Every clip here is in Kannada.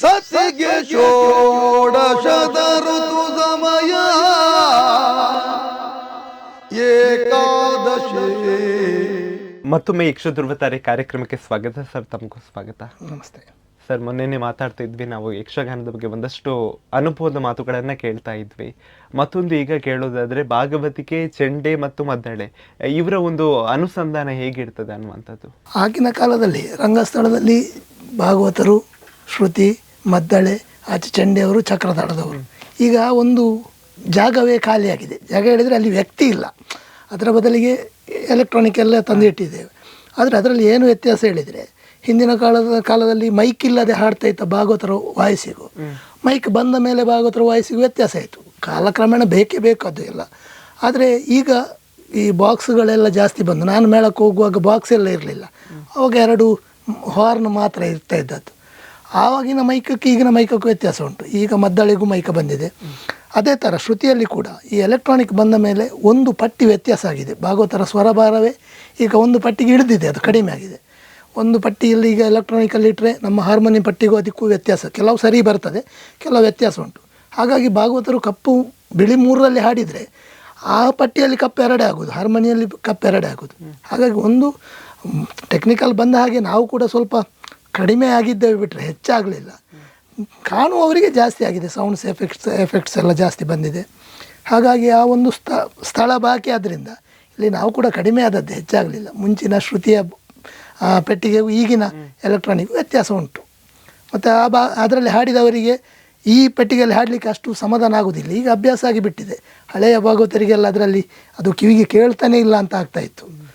ಸತಿಗೆ ಷೋಡಶದ ಋತು ಸಮಯ. ಏಕಾದಶಿ. ಮತ್ತೊಮ್ಮೆ ಯಕ್ಷ ಧ್ರುವತಾರೆ ಕಾರ್ಯಕ್ರಮಕ್ಕೆ ಸ್ವಾಗತ ಸರ್. ತಮಗೂ ಸ್ವಾಗತ. ನಮಸ್ತೆ. ಸರ್ ಮೊನ್ನೆ ಮಾತಾಡ್ತಾ ಇದ್ವಿ. ನಾವು ಯಕ್ಷಗಾನದ ಬಗ್ಗೆ ಒಂದಷ್ಟು ಅನುಭವದ ಮಾತುಗಳನ್ನ ಕೇಳ್ತಾ ಇದ್ವಿ. ಮತ್ತೊಂದು ಈಗ ಕೇಳೋದಾದ್ರೆ ಭಾಗವತಿಕೆ ಚೆಂಡೆ ಮತ್ತು ಮದ್ದಳೆ. ಇವರ ಒಂದು ಅನುಸಂಧಾನ ಹೇಗಿರ್ತದೆ ಅನ್ನುವಂಥದ್ದು? ಆಗಿನ ಕಾಲದಲ್ಲಿ ರಂಗಸ್ಥಳದಲ್ಲಿ ಭಾಗವತರು ಶ್ರುತಿ ಮದ್ದಳೆ, ಆಚೆ ಚಂಡೆಯವರು ಚಕ್ರತಾಳದವರು ಈಗ ಒಂದು ಜಾಗವೇ ಖಾಲಿಯಾಗಿದೆ. ಜಾಗ ಹೇಳಿದರೆ ಅಲ್ಲಿ ವ್ಯಕ್ತಿ ಇಲ್ಲ. ಅದರ ಬದಲಿಗೆ ಎಲೆಕ್ಟ್ರಾನಿಕ್ ಎಲ್ಲ ತಂದಿಟ್ಟಿದ್ದೇವೆ. ಆದರೆ ಅದರಲ್ಲಿ ಏನು ವ್ಯತ್ಯಾಸ ಹೇಳಿದರೆ, ಹಿಂದಿನ ಕಾಲದ ಕಾಲದಲ್ಲಿ ಮೈಕ್ ಇಲ್ಲದೆ ಹಾಡ್ತಾ ಇದ್ದ ಭಾಗವತರ ವಾಯಸ್ಸಿಗೂ ಮೈಕ್ ಬಂದ ಮೇಲೆ ಭಾಗವತರ ವಾಯಸ್ಸಿಗೂ ವ್ಯತ್ಯಾಸ ಆಯಿತು. ಕಾಲಕ್ರಮೇಣ ಬೇಕೇ ಬೇಕು ಅದು ಎಲ್ಲ. ಆದರೆ ಈಗ ಈ ಬಾಕ್ಸ್ಗಳೆಲ್ಲ ಜಾಸ್ತಿ ಬಂದು, ನಾನು ಮೇಳಕ್ಕೆ ಹೋಗುವಾಗ ಬಾಕ್ಸ್ ಎಲ್ಲ ಇರಲಿಲ್ಲ. ಅವಾಗ ಎರಡು ಹಾರ್ನ್ ಮಾತ್ರ ಇರ್ತಾ ಇದ್ದದ್ದು. ಆವಾಗಿನ ಮೈಕಕ್ಕೆ ಈಗಿನ ಮೈಕಕ್ಕೂ ವ್ಯತ್ಯಾಸ ಉಂಟು. ಈಗ ಮದ್ದಳೆಗೂ ಮೈಕ ಬಂದಿದೆ. ಅದೇ ಥರ ಶ್ರುತಿಯಲ್ಲಿ ಕೂಡ ಈ ಎಲೆಕ್ಟ್ರಾನಿಕ್ ಬಂದ ಮೇಲೆ ಒಂದು ಪಟ್ಟಿ ವ್ಯತ್ಯಾಸ ಆಗಿದೆ. ಭಾಗವತರ ಸ್ವರಭಾರವೇ ಈಗ ಒಂದು ಪಟ್ಟಿಗೆ ಹಿಡಿದಿದೆ, ಅದು ಕಡಿಮೆ ಆಗಿದೆ. ಒಂದು ಪಟ್ಟಿಯಲ್ಲಿ ಈಗ ಎಲೆಕ್ಟ್ರಾನಿಕಲ್ಲಿ ಇಟ್ಟರೆ ನಮ್ಮ ಹಾರ್ಮೋನಿಯಂ ಪಟ್ಟಿಗೂ ಅದಕ್ಕೂ ವ್ಯತ್ಯಾಸ. ಕೆಲವು ಸರಿ ಬರ್ತದೆ, ಕೆಲವು ವ್ಯತ್ಯಾಸ ಉಂಟು. ಹಾಗಾಗಿ ಭಾಗವತರು ಕಪ್ಪು ಬಿಳಿ ಮೂರರಲ್ಲಿ ಹಾಡಿದರೆ ಆ ಪಟ್ಟಿಯಲ್ಲಿ ಕಪ್ಪು ಎರಡೇ ಆಗೋದು ಹಾರ್ಮೋನಿಯಲ್ಲಿ ಕಪ್ಪು ಎರಡೇ ಆಗೋದು ಹಾಗಾಗಿ ಒಂದು ಟೆಕ್ನಿಕಲ್ ಬಂದ ಹಾಗೆ ನಾವು ಕೂಡ ಸ್ವಲ್ಪ ಕಡಿಮೆ ಆಗಿದ್ದೇವೆ ಬಿಟ್ಟರೆ ಹೆಚ್ಚಾಗಲಿಲ್ಲ. ಕಾಣುವವರಿಗೆ ಜಾಸ್ತಿ ಆಗಿದೆ. ಸೌಂಡ್ಸ್ ಎಫೆಕ್ಟ್ಸ್ ಎಫೆಕ್ಟ್ಸ್ ಎಲ್ಲ ಜಾಸ್ತಿ ಬಂದಿದೆ. ಹಾಗಾಗಿ ಆ ಒಂದು ಸ್ಥ, ಸ್ಥಳ ಬಾಕಿ ಆದ್ದರಿಂದ ಇಲ್ಲಿ ನಾವು ಕೂಡ ಕಡಿಮೆ ಆದದ್ದು ಹೆಚ್ಚಾಗಲಿಲ್ಲ. ಮುಂಚಿನ ಶ್ರುತಿಯ ಪೆಟ್ಟಿಗೆಗೂ ಈಗಿನ ಎಲೆಕ್ಟ್ರಾನಿಕ್ ವ್ಯತ್ಯಾಸ ಉಂಟು. ಮತ್ತು ಆ ಬಾ, ಅದರಲ್ಲಿ ಹಾಡಿದವರಿಗೆ ಈ ಪೆಟ್ಟಿಗೆಯಲ್ಲಿ ಹಾಡಲಿಕ್ಕೆ ಅಷ್ಟು ಸಮಾಧಾನ ಆಗೋದಿಲ್ಲ. ಈಗ ಅಭ್ಯಾಸ ಆಗಿಬಿಟ್ಟಿದೆ ಹಳೆಯ ಭಾಗವತರಿಗೆಲ್ಲ ಅದರಲ್ಲಿ ಅದು ಕಿವಿಗೆ ಕೇಳ್ತಾನೆ ಇಲ್ಲ ಅಂತ ಆಗ್ತಾ ಇತ್ತು.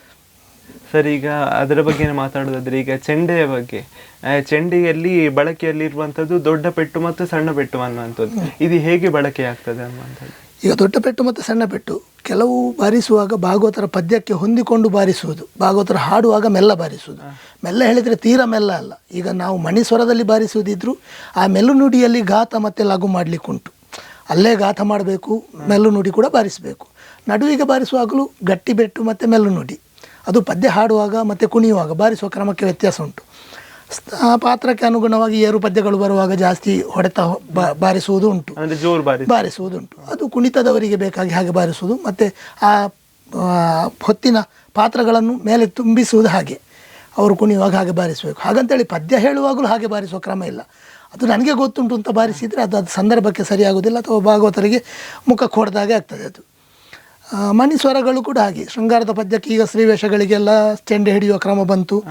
ಸರ್, ಈಗ ಅದರ ಬಗ್ಗೆ ಮಾತಾಡೋದಾದ್ರೆ, ಈಗ ಚೆಂಡೆಯ ಬಗ್ಗೆ. ಚೆಂಡೆಯಲ್ಲಿ ಚೆಂಡೆಯಲ್ಲಿ ಬಳಕೆಯಲ್ಲಿರುವಂಥದ್ದು ದೊಡ್ಡ ಪೆಟ್ಟು ಮತ್ತು ಸಣ್ಣ ಪೆಟ್ಟು ಅನ್ನುವಂಥದ್ದು. ಇದು ಹೇಗೆ ಬಳಕೆ ಆಗ್ತದೆ ಅನ್ನುವಂಥದ್ದು? ಈಗ ದೊಡ್ಡ ಪೆಟ್ಟು ಮತ್ತು ಸಣ್ಣ ಪೆಟ್ಟು, ಕೆಲವು ಬಾರಿಸುವಾಗ ಭಾಗವತರ ಪದ್ಯಕ್ಕೆ ಹೊಂದಿಕೊಂಡು ಬಾರಿಸುವುದು, ಭಾಗವತರ ಹಾಡುವಾಗ ಮೆಲ್ಲ ಬಾರಿಸುವುದು. ಮೆಲ್ಲ ಹೇಳಿದರೆ ತೀರಾ ಮೆಲ್ಲ ಅಲ್ಲ. ಈಗ ನಾವು ಮಣಿಸ್ವರದಲ್ಲಿ ಬಾರಿಸುವುದಿದ್ರು, ಆ ಮೆಲ್ಲು ನುಡಿಯಲ್ಲಿ ಗಾತ ಮತ್ತು ಲಘು ಮಾಡಲಿಕ್ಕುಂಟು. ಅಲ್ಲೇ ಗಾತ ಮಾಡಬೇಕು ಮೆಲ್ಲು ನುಡಿ ಕೂಡ ಬಾರಿಸಬೇಕು. ನಡುವಿಗೆ ಬಾರಿಸುವಾಗಲೂ ಗಟ್ಟಿ ಬೆಟ್ಟು ಮತ್ತು ಮೆಲ್ಲು ನುಡಿ ಅದು ಪದ್ಯ ಹಾಡುವಾಗ ಮತ್ತು ಕುಣಿಯುವಾಗ ಬಾರಿಸುವ ಕ್ರಮಕ್ಕೆ ವ್ಯತ್ಯಾಸ ಉಂಟು. ಪಾತ್ರಕ್ಕೆ ಅನುಗುಣವಾಗಿ ಏರು ಪದ್ಯಗಳು ಬರುವಾಗ ಜಾಸ್ತಿ ಹೊಡೆತ ಬಾರಿಸುವುದು ಉಂಟು. ಬಾರಿಸುವುದು ಉಂಟು. ಅದು ಕುಣಿತದವರಿಗೆ ಬೇಕಾಗಿ ಹಾಗೆ ಬಾರಿಸುವುದು. ಮತ್ತು ಆ ಹೊತ್ತಿನ ಪಾತ್ರಗಳನ್ನು ಮೇಲೆ ತುಂಬಿಸುವುದು ಹಾಗೆ. ಅವರು ಕುಣಿಯುವಾಗ ಹಾಗೆ ಬಾರಿಸಬೇಕು. ಹಾಗಂತೇಳಿ ಪದ್ಯ ಹೇಳುವಾಗಲೂ ಹಾಗೆ ಬಾರಿಸುವ ಕ್ರಮ ಇಲ್ಲ. ಅದು ನನಗೆ ಗೊತ್ತುಂಟು ಅಂತ ಬಾರಿಸಿದರೆ ಅದು ಅದು ಸಂದರ್ಭಕ್ಕೆ ಸರಿಯಾಗೋದಿಲ್ಲ ಅಥವಾ ಭಾಗವತರಿಗೆ ಮುಖ ಹೊಡೆದಾಗೆ ಆಗ್ತದೆ ಅದು. ಆ, ಮಣಿ ಸ್ವರಗಳು ಕೂಡ ಹಾಗೆ. ಶೃಂಗಾರದ ಪದ್ಯಕ್ಕೆ ಈಗ ಸ್ತ್ರೀವೇಷಗಳಿಗೆಲ್ಲ ಚೆಂಡೆ ಹಿಡಿಯುವ ಕ್ರಮ ಬಂತು.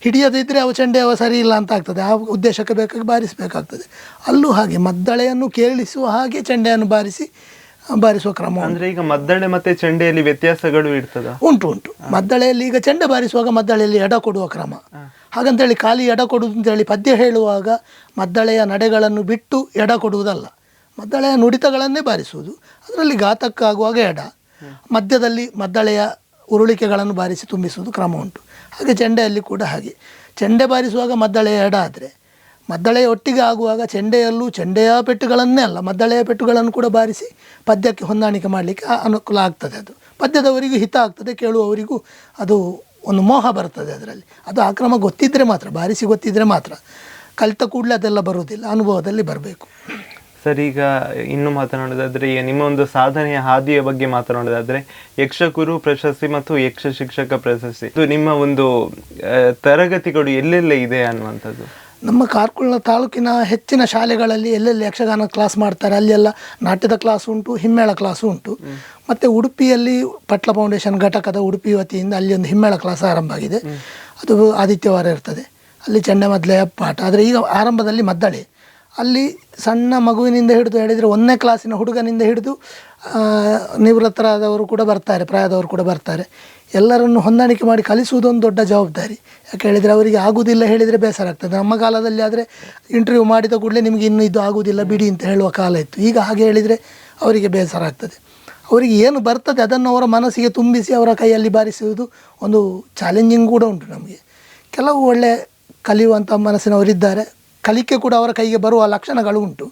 ಹಿಡಿಯದಿದ್ದರೆ ಅವು ಚೆಂಡೆ ಅವ ಸರಿ ಇಲ್ಲ ಅಂತ ಆಗ್ತದೆ. ಆ ಉದ್ದೇಶಕ್ಕೆ ಬೇಕಾಗಿ ಬಾರಿಸಬೇಕಾಗ್ತದೆ. ಅಲ್ಲೂ ಹಾಗೆ ಮದ್ದಳೆಯನ್ನು ಕೇಳಿಸುವ ಹಾಗೆ ಚೆಂಡೆಯನ್ನು ಬಾರಿಸಿ ಬಾರಿಸುವ ಕ್ರಮ ಅಂದರೆ ಅಂದ್ರೆ ಈಗ ಮದ್ದಳೆ ಮತ್ತೆ ಚೆಂಡೆಯಲ್ಲಿ ವ್ಯತ್ಯಾಸಗಳು ಇರ್ತದೆ? ಉಂಟು ಉಂಟು. ಮದ್ದಳೆಯಲ್ಲಿ ಈಗ ಚೆಂಡೆ ಬಾರಿಸುವಾಗ ಮದ್ದಳೆಯಲ್ಲಿ ಎಡ ಕೊಡುವ ಕ್ರಮ. ಹಾಗಂತೇಳಿ ಖಾಲಿ ಎಡ ಕೊಡುವುದು ಅಂತೇಳಿ ಪದ್ಯ ಹೇಳುವಾಗ ಮದ್ದಳೆಯ ನಡೆಗಳನ್ನು ಬಿಟ್ಟು ಎಡ ಕೊಡುವುದಲ್ಲ. ಮದ್ದಳೆಯ ನುಡಿತಗಳನ್ನೇ ಬಾರಿಸುವುದು. ಅದರಲ್ಲಿ ಘಾತಕ್ಕಾಗುವಾಗ ಎಡ. ಮಧ್ಯದಲ್ಲಿ ಮದ್ದಳೆಯ ಉರುಳಿಕೆಗಳನ್ನು ಬಾರಿಸಿ ತುಂಬಿಸುವುದು ಕ್ರಮ ಉಂಟು. ಹಾಗೆ ಚೆಂಡೆಯಲ್ಲಿ ಕೂಡ ಹಾಗೆ. ಚೆಂಡೆ ಬಾರಿಸುವಾಗ ಮದ್ದಳೆಯ ಎಡ ಆದರೆ ಮದ್ದಳೆಯ ಒಟ್ಟಿಗೆ ಆಗುವಾಗ ಚೆಂಡೆಯಲ್ಲೂ ಚೆಂಡೆಯ ಪೆಟ್ಟುಗಳನ್ನೇ ಅಲ್ಲ, ಮದ್ದಳೆಯ ಪೆಟ್ಟುಗಳನ್ನು ಕೂಡ ಬಾರಿಸಿ ಪದ್ಯಕ್ಕೆ ಹೊಂದಾಣಿಕೆ ಮಾಡಲಿಕ್ಕೆ ಅನುಕೂಲ ಆಗ್ತದೆ ಅದು. ಪದ್ಯದವರಿಗೂ ಹಿತ ಆಗ್ತದೆ, ಕೇಳುವವರಿಗೂ ಅದು ಒಂದು ಮೋಹ ಬರ್ತದೆ ಅದರಲ್ಲಿ. ಅದು ಆ ಕ್ರಮ ಗೊತ್ತಿದ್ದರೆ ಮಾತ್ರ, ಬಾರಿಸಿ ಗೊತ್ತಿದ್ದರೆ ಮಾತ್ರ. ಕಲಿತ ಕೂಡಲೇ ಅದೆಲ್ಲ ಬರುವುದಿಲ್ಲ, ಅನುಭವದಲ್ಲಿ ಬರಬೇಕು. ಸರ್ ಈಗ ಇನ್ನು ಮಾತನಾಡೋದಾದರೆ ನಿಮ್ಮ ಒಂದು ಸಾಧನೆಯ ಹಾದಿಯ ಬಗ್ಗೆ ಮಾತನಾಡೋದಾದರೆ, ಯಕ್ಷಗುರು ಪ್ರಶಸ್ತಿ ಮತ್ತು ಯಕ್ಷ ಶಿಕ್ಷಕ ಪ್ರಶಸ್ತಿ. ಇದು ನಿಮ್ಮ ಒಂದು ತರಗತಿಗಳು ಎಲ್ಲೆಲ್ಲ ಇದೆ ಅನ್ನುವಂಥದ್ದು? ನಮ್ಮ ಕಾರ್ಕುಳ ತಾಲೂಕಿನ ಹೆಚ್ಚಿನ ಶಾಲೆಗಳಲ್ಲಿ ಎಲ್ಲೆಲ್ಲಿ ಯಕ್ಷಗಾನ ಕ್ಲಾಸ್ ಮಾಡ್ತಾರೆ, ಅಲ್ಲೆಲ್ಲ ನಾಟ್ಯದ ಕ್ಲಾಸ್ ಉಂಟು, ಹಿಮ್ಮೇಳ ಕ್ಲಾಸು ಉಂಟು. ಮತ್ತು ಉಡುಪಿಯಲ್ಲಿ ಪಟ್ಲ ಫೌಂಡೇಶನ್ ಘಟಕದ ಉಡುಪಿ ವತಿಯಿಂದ ಅಲ್ಲಿ ಒಂದು ಹಿಮ್ಮೇಳ ಕ್ಲಾಸ್ ಆರಂಭ ಆಗಿದೆ. ಅದು ಆದಿತ್ಯವಾರ ಇರ್ತದೆ. ಅಲ್ಲಿ ಚಂಡಮದ್ಲೆಯ ಮೊದಲೇ ಪಾಠ. ಆದರೆ ಈಗ ಆರಂಭದಲ್ಲಿ ಮದ್ದಳೆ. ಅಲ್ಲಿ ಸಣ್ಣ ಮಗುವಿನಿಂದ ಹಿಡಿದು ಹೇಳಿದರೆ ಒಂದನೇ ಕ್ಲಾಸಿನ ಹುಡುಗನಿಂದ ಹಿಡಿದು ನಿವೃತ್ತರಾದವರು ಕೂಡ ಬರ್ತಾರೆ, ಪ್ರಾಯದವರು ಕೂಡ ಬರ್ತಾರೆ. ಎಲ್ಲರನ್ನು ಹೊಂದಾಣಿಕೆ ಮಾಡಿ ಕಲಿಸುವುದೊಂದು ದೊಡ್ಡ ಜವಾಬ್ದಾರಿ. ಯಾಕೆ ಹೇಳಿದರೆ ಅವರಿಗೆ ಆಗುವುದಿಲ್ಲ ಹೇಳಿದರೆ ಬೇಸರ ಆಗ್ತದೆ. ನಮ್ಮ ಕಾಲದಲ್ಲಿ ಆದರೆ ಇಂಟರ್ವ್ಯೂ ಮಾಡಿದ ಕೂಡಲೇ ನಿಮಗೆ ಇನ್ನೂ ಇದು ಆಗುವುದಿಲ್ಲ ಬಿಡಿ ಅಂತ ಹೇಳುವ ಕಾಲ ಇತ್ತು. ಈಗ ಹಾಗೆ ಹೇಳಿದರೆ ಅವರಿಗೆ ಬೇಸರ ಆಗ್ತದೆ. ಅವರಿಗೆ ಏನು ಬರ್ತದೆ ಅದನ್ನು ಅವರ ಮನಸ್ಸಿಗೆ ತುಂಬಿಸಿ ಅವರ ಕೈಯಲ್ಲಿ ಬಾರಿಸುವುದು ಒಂದು ಚಾಲೆಂಜಿಂಗ್ ಕೂಡ ಉಂಟು ನಮಗೆ. ಕೆಲವು ಒಳ್ಳೆ ಕಲಿಯುವಂಥ ಮನಸ್ಸಿನವರಿದ್ದಾರೆ. ಕಲಿಕೆ ಕೂಡ ಅವರ ಕೈಗೆ ಬರುವ ಲಕ್ಷಣಗಳು ಉಂಟು.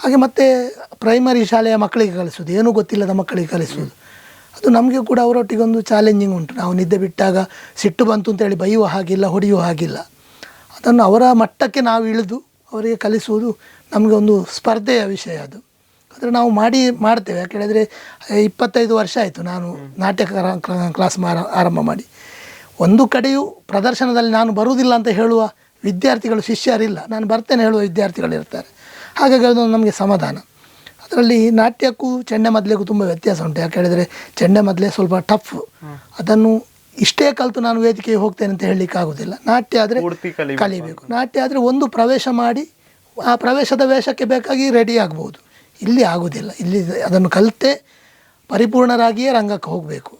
ಹಾಗೆ ಮತ್ತೆ ಪ್ರೈಮರಿ ಶಾಲೆಯ ಮಕ್ಕಳಿಗೆ ಕಲಿಸೋದು ಏನೂ ಗೊತ್ತಿಲ್ಲದ ಮಕ್ಕಳಿಗೆ ಕಲಿಸೋದು ಅದು ನಮಗೆ ಕೂಡ ಅವರೊಟ್ಟಿಗೆ ಒಂದು ಚಾಲೆಂಜಿಂಗ್ ಉಂಟು. ನಾವು ನಿದ್ದೆ ಬಿಟ್ಟಾಗ ಸಿಟ್ಟು ಬಂತು ಅಂತೇಳಿ ಬೈಯುವ ಹಾಗಿಲ್ಲ, ಹೊಡೆಯುವ ಹಾಗಿಲ್ಲ. ಅದನ್ನು ಅವರ ಮಟ್ಟಕ್ಕೆ ನಾವು ಇಳಿದು ಅವರಿಗೆ ಕಲಿಸುವುದು ನಮಗೆ ಒಂದು ಸ್ಪರ್ಧೆಯ ವಿಷಯ ಅದು. ಆದರೆ ನಾವು ಮಾಡಿ, ಮಾಡ್ತೇವೆ. ಯಾಕೆ ಹೇಳಿದರೆ ಇಪ್ಪತ್ತೈದು ವರ್ಷ ಆಯಿತು ನಾನು ನಾಟ್ಯ ಕ್ಲಾಸ್ ಆರಂಭ ಮಾಡಿ. ಒಂದು ಕಡೆಯೂ ಪ್ರದರ್ಶನದಲ್ಲಿ ನಾನು ಬರುವುದಿಲ್ಲ ಅಂತ ಹೇಳುವ ವಿದ್ಯಾರ್ಥಿಗಳು ಶಿಷ್ಯರಿಲ್ಲ. ನಾನು ಬರ್ತೇನೆ ಹೇಳುವ ವಿದ್ಯಾರ್ಥಿಗಳು ಇರ್ತಾರೆ. ಹಾಗಾಗಿ ಅದು ನಮಗೆ ಸಮಾಧಾನ. ಅದರಲ್ಲಿ ನಾಟ್ಯಕ್ಕೂ ಚೆಂಡೆ ಮದ್ಲೆಗೂ ತುಂಬ ವ್ಯತ್ಯಾಸ ಉಂಟು. ಯಾಕೆ ಹೇಳಿದರೆ ಚೆಂಡೆ ಮದ್ಲೆ ಸ್ವಲ್ಪ ಟಫ್ ಅದನ್ನು ಇಷ್ಟೇ ಕಲಿತು ನಾನು ವೇದಿಕೆಗೆ ಹೋಗ್ತೇನೆ ಅಂತ ಹೇಳಲಿಕ್ಕೆ ಆಗೋದಿಲ್ಲ. ನಾಟ್ಯ ಆದರೆ ಕಲಿಬೇಕು. ನಾಟ್ಯ ಆದರೆ ಒಂದು ಪ್ರವೇಶ ಮಾಡಿ ಆ ಪ್ರವೇಶದ ವೇಷಕ್ಕೆ ಬೇಕಾಗಿ ರೆಡಿ ಆಗ್ಬೋದು. ಇಲ್ಲಿ ಆಗೋದಿಲ್ಲ. ಇಲ್ಲಿ ಅದನ್ನು ಕಲಿತೆ ಪರಿಪೂರ್ಣರಾಗಿಯೇ ರಂಗಕ್ಕೆ ಹೋಗಬೇಕು.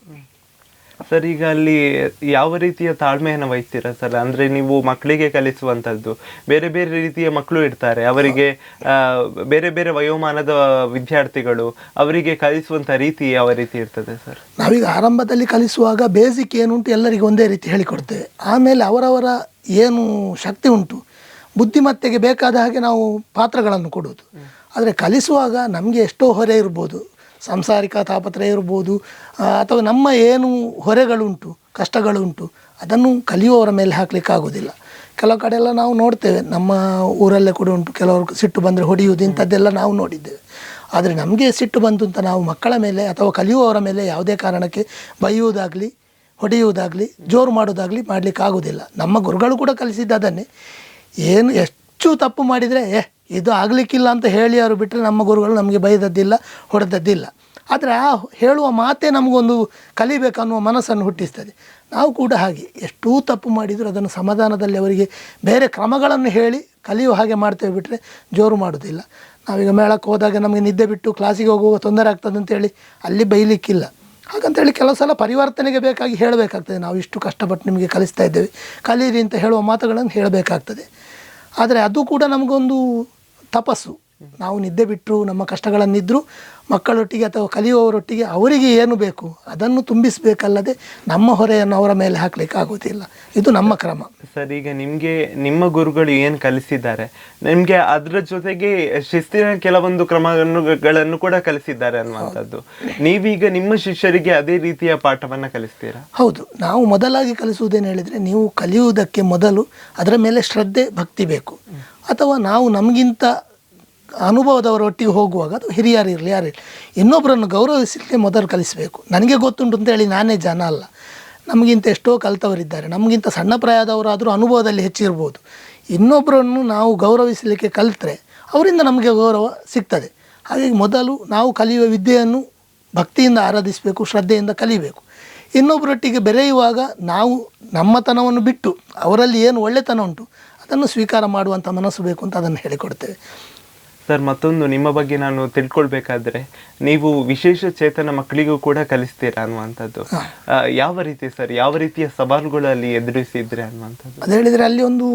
ಸರ್ ಈಗ ಅಲ್ಲಿ ಯಾವ ರೀತಿಯ ತಾಳ್ಮೆಯನ್ನು ವಹಿಸ್ತೀರಾ ಸರ್? ಅಂದರೆ ನೀವು ಮಕ್ಕಳಿಗೆ ಕಲಿಸುವಂಥದ್ದು ಬೇರೆ ಬೇರೆ ರೀತಿಯ ಮಕ್ಕಳು ಇರ್ತಾರೆ ಅವರಿಗೆ ಬೇರೆ ಬೇರೆ ವಯೋಮಾನದ ವಿದ್ಯಾರ್ಥಿಗಳು ಅವರಿಗೆ ಕಲಿಸುವಂಥ ರೀತಿ ಯಾವ ರೀತಿ ಇರ್ತದೆ ಸರ್? ನಾವೀಗ ಆರಂಭದಲ್ಲಿ ಕಲಿಸುವಾಗ ಬೇಸಿಕ್ ಏನುಂಟು ಎಲ್ಲರಿಗೂ ಒಂದೇ ರೀತಿ ಹೇಳಿಕೊಡ್ತೇವೆ. ಆಮೇಲೆ ಅವರವರ ಏನು ಶಕ್ತಿ ಉಂಟು ಬುದ್ಧಿಮತ್ತೆಗೆ ಬೇಕಾದ ಹಾಗೆ ನಾವು ಪಾತ್ರಗಳನ್ನು ಕೊಡೋದು ಆದರೆ ಕಲಿಸುವಾಗ ನಮಗೆ ಎಷ್ಟೋ ಹೊರೆ ಇರ್ಬೋದು. ಸಾಂಸಾರಿಕ ತಾಪತ್ರಯ ಇರ್ಬೋದು ಅಥವಾ ನಮ್ಮ ಏನು ಹೊರೆಗಳುಂಟು, ಕಷ್ಟಗಳುಂಟು, ಅದನ್ನು ಕಲಿಯುವವರ ಮೇಲೆ ಹಾಕಲಿಕ್ಕಾಗೋದಿಲ್ಲ. ಕೆಲವು ಕಡೆ ಎಲ್ಲ ನಾವು ನೋಡ್ತೇವೆ, ನಮ್ಮ ಊರಲ್ಲೇ ಕೂಡ ಉಂಟು, ಕೆಲವರು ಸಿಟ್ಟು ಬಂದರೆ ಹೊಡೆಯುವುದು, ಇಂಥದ್ದೆಲ್ಲ ನಾವು ನೋಡಿದ್ದೇವೆ. ಆದರೆ ನಮಗೆ ಸಿಟ್ಟು ಬಂತು ಅಂತ ನಾವು ಮಕ್ಕಳ ಮೇಲೆ ಅಥವಾ ಕಲಿಯುವವರ ಮೇಲೆ ಯಾವುದೇ ಕಾರಣಕ್ಕೆ ಬೈಯುವುದಾಗಲಿ, ಹೊಡೆಯುವುದಾಗಲಿ, ಜೋರು ಮಾಡೋದಾಗಲಿ ಮಾಡಲಿಕ್ಕೆ ಆಗೋದಿಲ್ಲ ನಮ್ಮ ಗುರುಗಳು ಕೂಡ ಕಲಿಸಿದ್ದು ಅದನ್ನೇ. ಏನು ಎಷ್ಟು ತಪ್ಪು ಮಾಡಿದರೆ, ಏ, ಇದು ಆಗಲಿಕ್ಕಿಲ್ಲ ಅಂತ ಹೇಳಿ ಅವರು ಬಿಟ್ಟರೆ ನಮ್ಮ ಗುರುಗಳು ನಮಗೆ ಬೈದದ್ದಿಲ್ಲ, ಹೊಡೆದದ್ದಿಲ್ಲ. ಆದರೆ ಆ ಹೇಳುವ ಮಾತೇ ನಮಗೊಂದು ಕಲಿಬೇಕನ್ನುವ ಮನಸ್ಸನ್ನು ಹುಟ್ಟಿಸ್ತದೆ. ನಾವು ಕೂಡ ಹಾಗೆ, ಎಷ್ಟೂ ತಪ್ಪು ಮಾಡಿದರೂ ಅದನ್ನು ಸಮಾಧಾನದಲ್ಲಿ ಅವರಿಗೆ ಬೇರೆ ಕ್ರಮಗಳನ್ನು ಹೇಳಿ ಕಲಿಯುವ ಹಾಗೆ ಮಾಡ್ತೇವೆ ಬಿಟ್ಟರೆ ಜೋರು ಮಾಡೋದಿಲ್ಲ ನಾವೀಗ ಮೇಳಕ್ಕೆ ಹೋದಾಗ ನಮಗೆ ನಿದ್ದೆ ಬಿಟ್ಟು ಕ್ಲಾಸಿಗೆ ಹೋಗುವಾಗ ತೊಂದರೆ ಆಗ್ತದೆ ಅಂತೇಳಿ ಅಲ್ಲಿ ಬೈಲಿಕ್ಕಿಲ್ಲ. ಹಾಗಂತೇಳಿ ಕೆಲವು ಸಲ ಪರಿವರ್ತನೆಗೆ ಬೇಕಾಗಿ ಹೇಳಬೇಕಾಗ್ತದೆ. ನಾವು ಇಷ್ಟು ಕಷ್ಟಪಟ್ಟು ನಿಮಗೆ ಕಲಿಸ್ತಾ ಇದ್ದೇವೆ. ಕಲೀರಿ ಅಂತ ಹೇಳುವ ಮಾತುಗಳನ್ನು ಹೇಳಬೇಕಾಗ್ತದೆ. ಆದರೆ ಅದು ಕೂಡ ನಮಗೊಂದು ತಪಸ್ಸು. ನಾವು ನಿದ್ದೆ ಬಿಟ್ಟರು ನಮ್ಮ ಕಷ್ಟಗಳನ್ನಿದ್ದರೂ ಮಕ್ಕಳೊಟ್ಟಿಗೆ ಅಥವಾ ಕಲಿಯುವವರೊಟ್ಟಿಗೆ ಅವರಿಗೆ ಏನು ಬೇಕು ಅದನ್ನು ತುಂಬಿಸಬೇಕಲ್ಲದೆ ನಮ್ಮ ಹೊರೆಯನ್ನು ಅವರ ಮೇಲೆ ಹಾಕಲಿಕ್ಕೆ ಆಗೋದಿಲ್ಲ ಇದು ನಮ್ಮ ಕ್ರಮ. ಸರ್ ಈಗ ನಿಮಗೆ ನಿಮ್ಮ ಗುರುಗಳು ಏನು ಕಲಿಸಿದ್ದಾರೆ? ನಿಮಗೆ ಅದರ ಜೊತೆಗೆ ಶಿಸ್ತಿನ ಕೆಲವೊಂದು ಕ್ರಮಗಳನ್ನು ಕೂಡ ಕಲಿಸಿದ್ದಾರೆ ಅನ್ನುವಂಥದ್ದು. ನೀವೀಗ ನಿಮ್ಮ ಶಿಷ್ಯರಿಗೆ ಅದೇ ರೀತಿಯ ಪಾಠವನ್ನು ಕಲಿಸ್ತೀರಾ? ಹೌದು. ನಾವು ಮೊದಲಾಗಿ ಕಲಿಸುವುದೇನು ಹೇಳಿದರೆ ನೀವು ಕಲಿಯುವುದಕ್ಕೆ ಮೊದಲು ಅದರ ಮೇಲೆ ಶ್ರದ್ಧೆ ಭಕ್ತಿ ಬೇಕು. ಅಥವಾ ನಾವು ನಮಗಿಂತ ಅನುಭವದವರೊಟ್ಟಿಗೆ ಹೋಗುವಾಗ ಅದು ಹಿರಿಯರು ಇರಲಿ, ಯಾರು ಇರಲಿ. ಇನ್ನೊಬ್ಬರನ್ನು ಗೌರವಿಸಲಿಕ್ಕೆ ಮೊದಲು ಕಲಿಸಬೇಕು. ನನಗೆ ಗೊತ್ತುಂಟು ಅಂತೇಳಿ ನಾನೇ ಜನ ಅಲ್ಲ. ನಮಗಿಂತ ಎಷ್ಟೋ ಕಲಿತವರಿದ್ದಾರೆ. ನಮಗಿಂತ ಸಣ್ಣ ಪ್ರಾಯದವರಾದರೂ ಅನುಭವದಲ್ಲಿ ಹೆಚ್ಚಿರ್ಬೋದು. ಇನ್ನೊಬ್ಬರನ್ನು ನಾವು ಗೌರವಿಸಲಿಕ್ಕೆ ಕಲಿತ್ರೆ ಅವರಿಂದ ನಮಗೆ ಗೌರವ ಸಿಗ್ತದೆ. ಹಾಗಾಗಿ ಮೊದಲು ನಾವು ಕಲಿಯುವ ವಿದ್ಯೆಯನ್ನು ಭಕ್ತಿಯಿಂದ ಆರಾಧಿಸಬೇಕು, ಶ್ರದ್ಧೆಯಿಂದ ಕಲಿಬೇಕು. ಇನ್ನೊಬ್ಬರೊಟ್ಟಿಗೆ ಬೆರೆಯುವಾಗ ನಾವು ನಮ್ಮತನವನ್ನು ಬಿಟ್ಟು ಅವರಲ್ಲಿ ಏನು ಒಳ್ಳೆತನ ಉಂಟು ಅದನ್ನು ಸ್ವೀಕಾರ ಮಾಡುವಂಥ ಮನಸ್ಸು ಬೇಕು ಅಂತ ಅದನ್ನು ಹೇಳಿಕೊಡ್ತೇವೆ. ಸರ್ ಮತ್ತೊಂದು ನಿಮ್ಮ ಬಗ್ಗೆ ನಾನು ತಿಳ್ಕೊಳ್ಬೇಕಾದ್ರೆ ನೀವು ವಿಶೇಷ ಚೇತನ ಮಕ್ಕಳಿಗೂ ಕೂಡ ಕಲಿಸ್ತೀರಾ ಅನ್ನುವಂಥದ್ದು. ಯಾವ ರೀತಿ ಸರ್ ಯಾವ ರೀತಿಯ ಸವಾಲುಗಳು ಅಲ್ಲಿ ಎದುರಿಸಿದ್ರೆ ಅನ್ನುವಂಥದ್ದು? ಅದು ಹೇಳಿದರೆ ಅಲ್ಲಿ ಒಂದು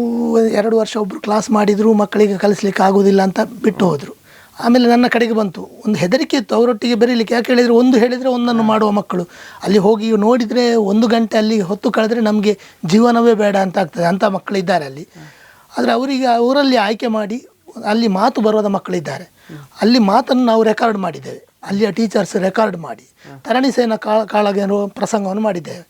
ಎರಡು ವರ್ಷ ಒಬ್ಬರು ಕ್ಲಾಸ್ ಮಾಡಿದರು ಮಕ್ಕಳಿಗೆ ಕಲಿಸ್ಲಿಕ್ಕೆ ಆಗೋದಿಲ್ಲ ಅಂತ ಬಿಟ್ಟು ಹೋದರು. ಆಮೇಲೆ ನನ್ನ ಕಡೆಗೆ ಬಂತು. ಒಂದು ಹೆದರಿಕೆ ಇತ್ತು ಅವರೊಟ್ಟಿಗೆ ಬೆರೀಲಿಕ್ಕೆ. ಯಾಕೆ ಹೇಳಿದರೆ ಒಂದು ಹೇಳಿದರೆ ಒಂದನ್ನು ಮಾಡುವ ಮಕ್ಕಳು. ಅಲ್ಲಿ ಹೋಗಿ ನೋಡಿದರೆ ಒಂದು ಗಂಟೆ ಅಲ್ಲಿ ಹೊತ್ತು ಕಳೆದ್ರೆ ನಮಗೆ ಜೀವನವೇ ಬೇಡ ಅಂತ ಆಗ್ತದೆ. ಅಂಥ ಮಕ್ಕಳಿದ್ದಾರೆ ಅಲ್ಲಿ. ಆದರೆ ಅವರಿಗೆ ಅವರಲ್ಲಿ ಆಯ್ಕೆ ಮಾಡಿ ಅಲ್ಲಿ ಮಾತು ಬರೋದ ಮಕ್ಕಳಿದ್ದಾರೆ. ಅಲ್ಲಿ ಮಾತನ್ನು ನಾವು ರೆಕಾರ್ಡ್ ಮಾಡಿದ್ದೇವೆ. ಅಲ್ಲಿಯ ಟೀಚರ್ಸ್ ರೆಕಾರ್ಡ್ ಮಾಡಿ. ತರಣಿ ಸೇನ ಕಾಳ ಕಾಳಗ ಪ್ರಸಂಗವನ್ನು ಮಾಡಿದ್ದೇವೆ.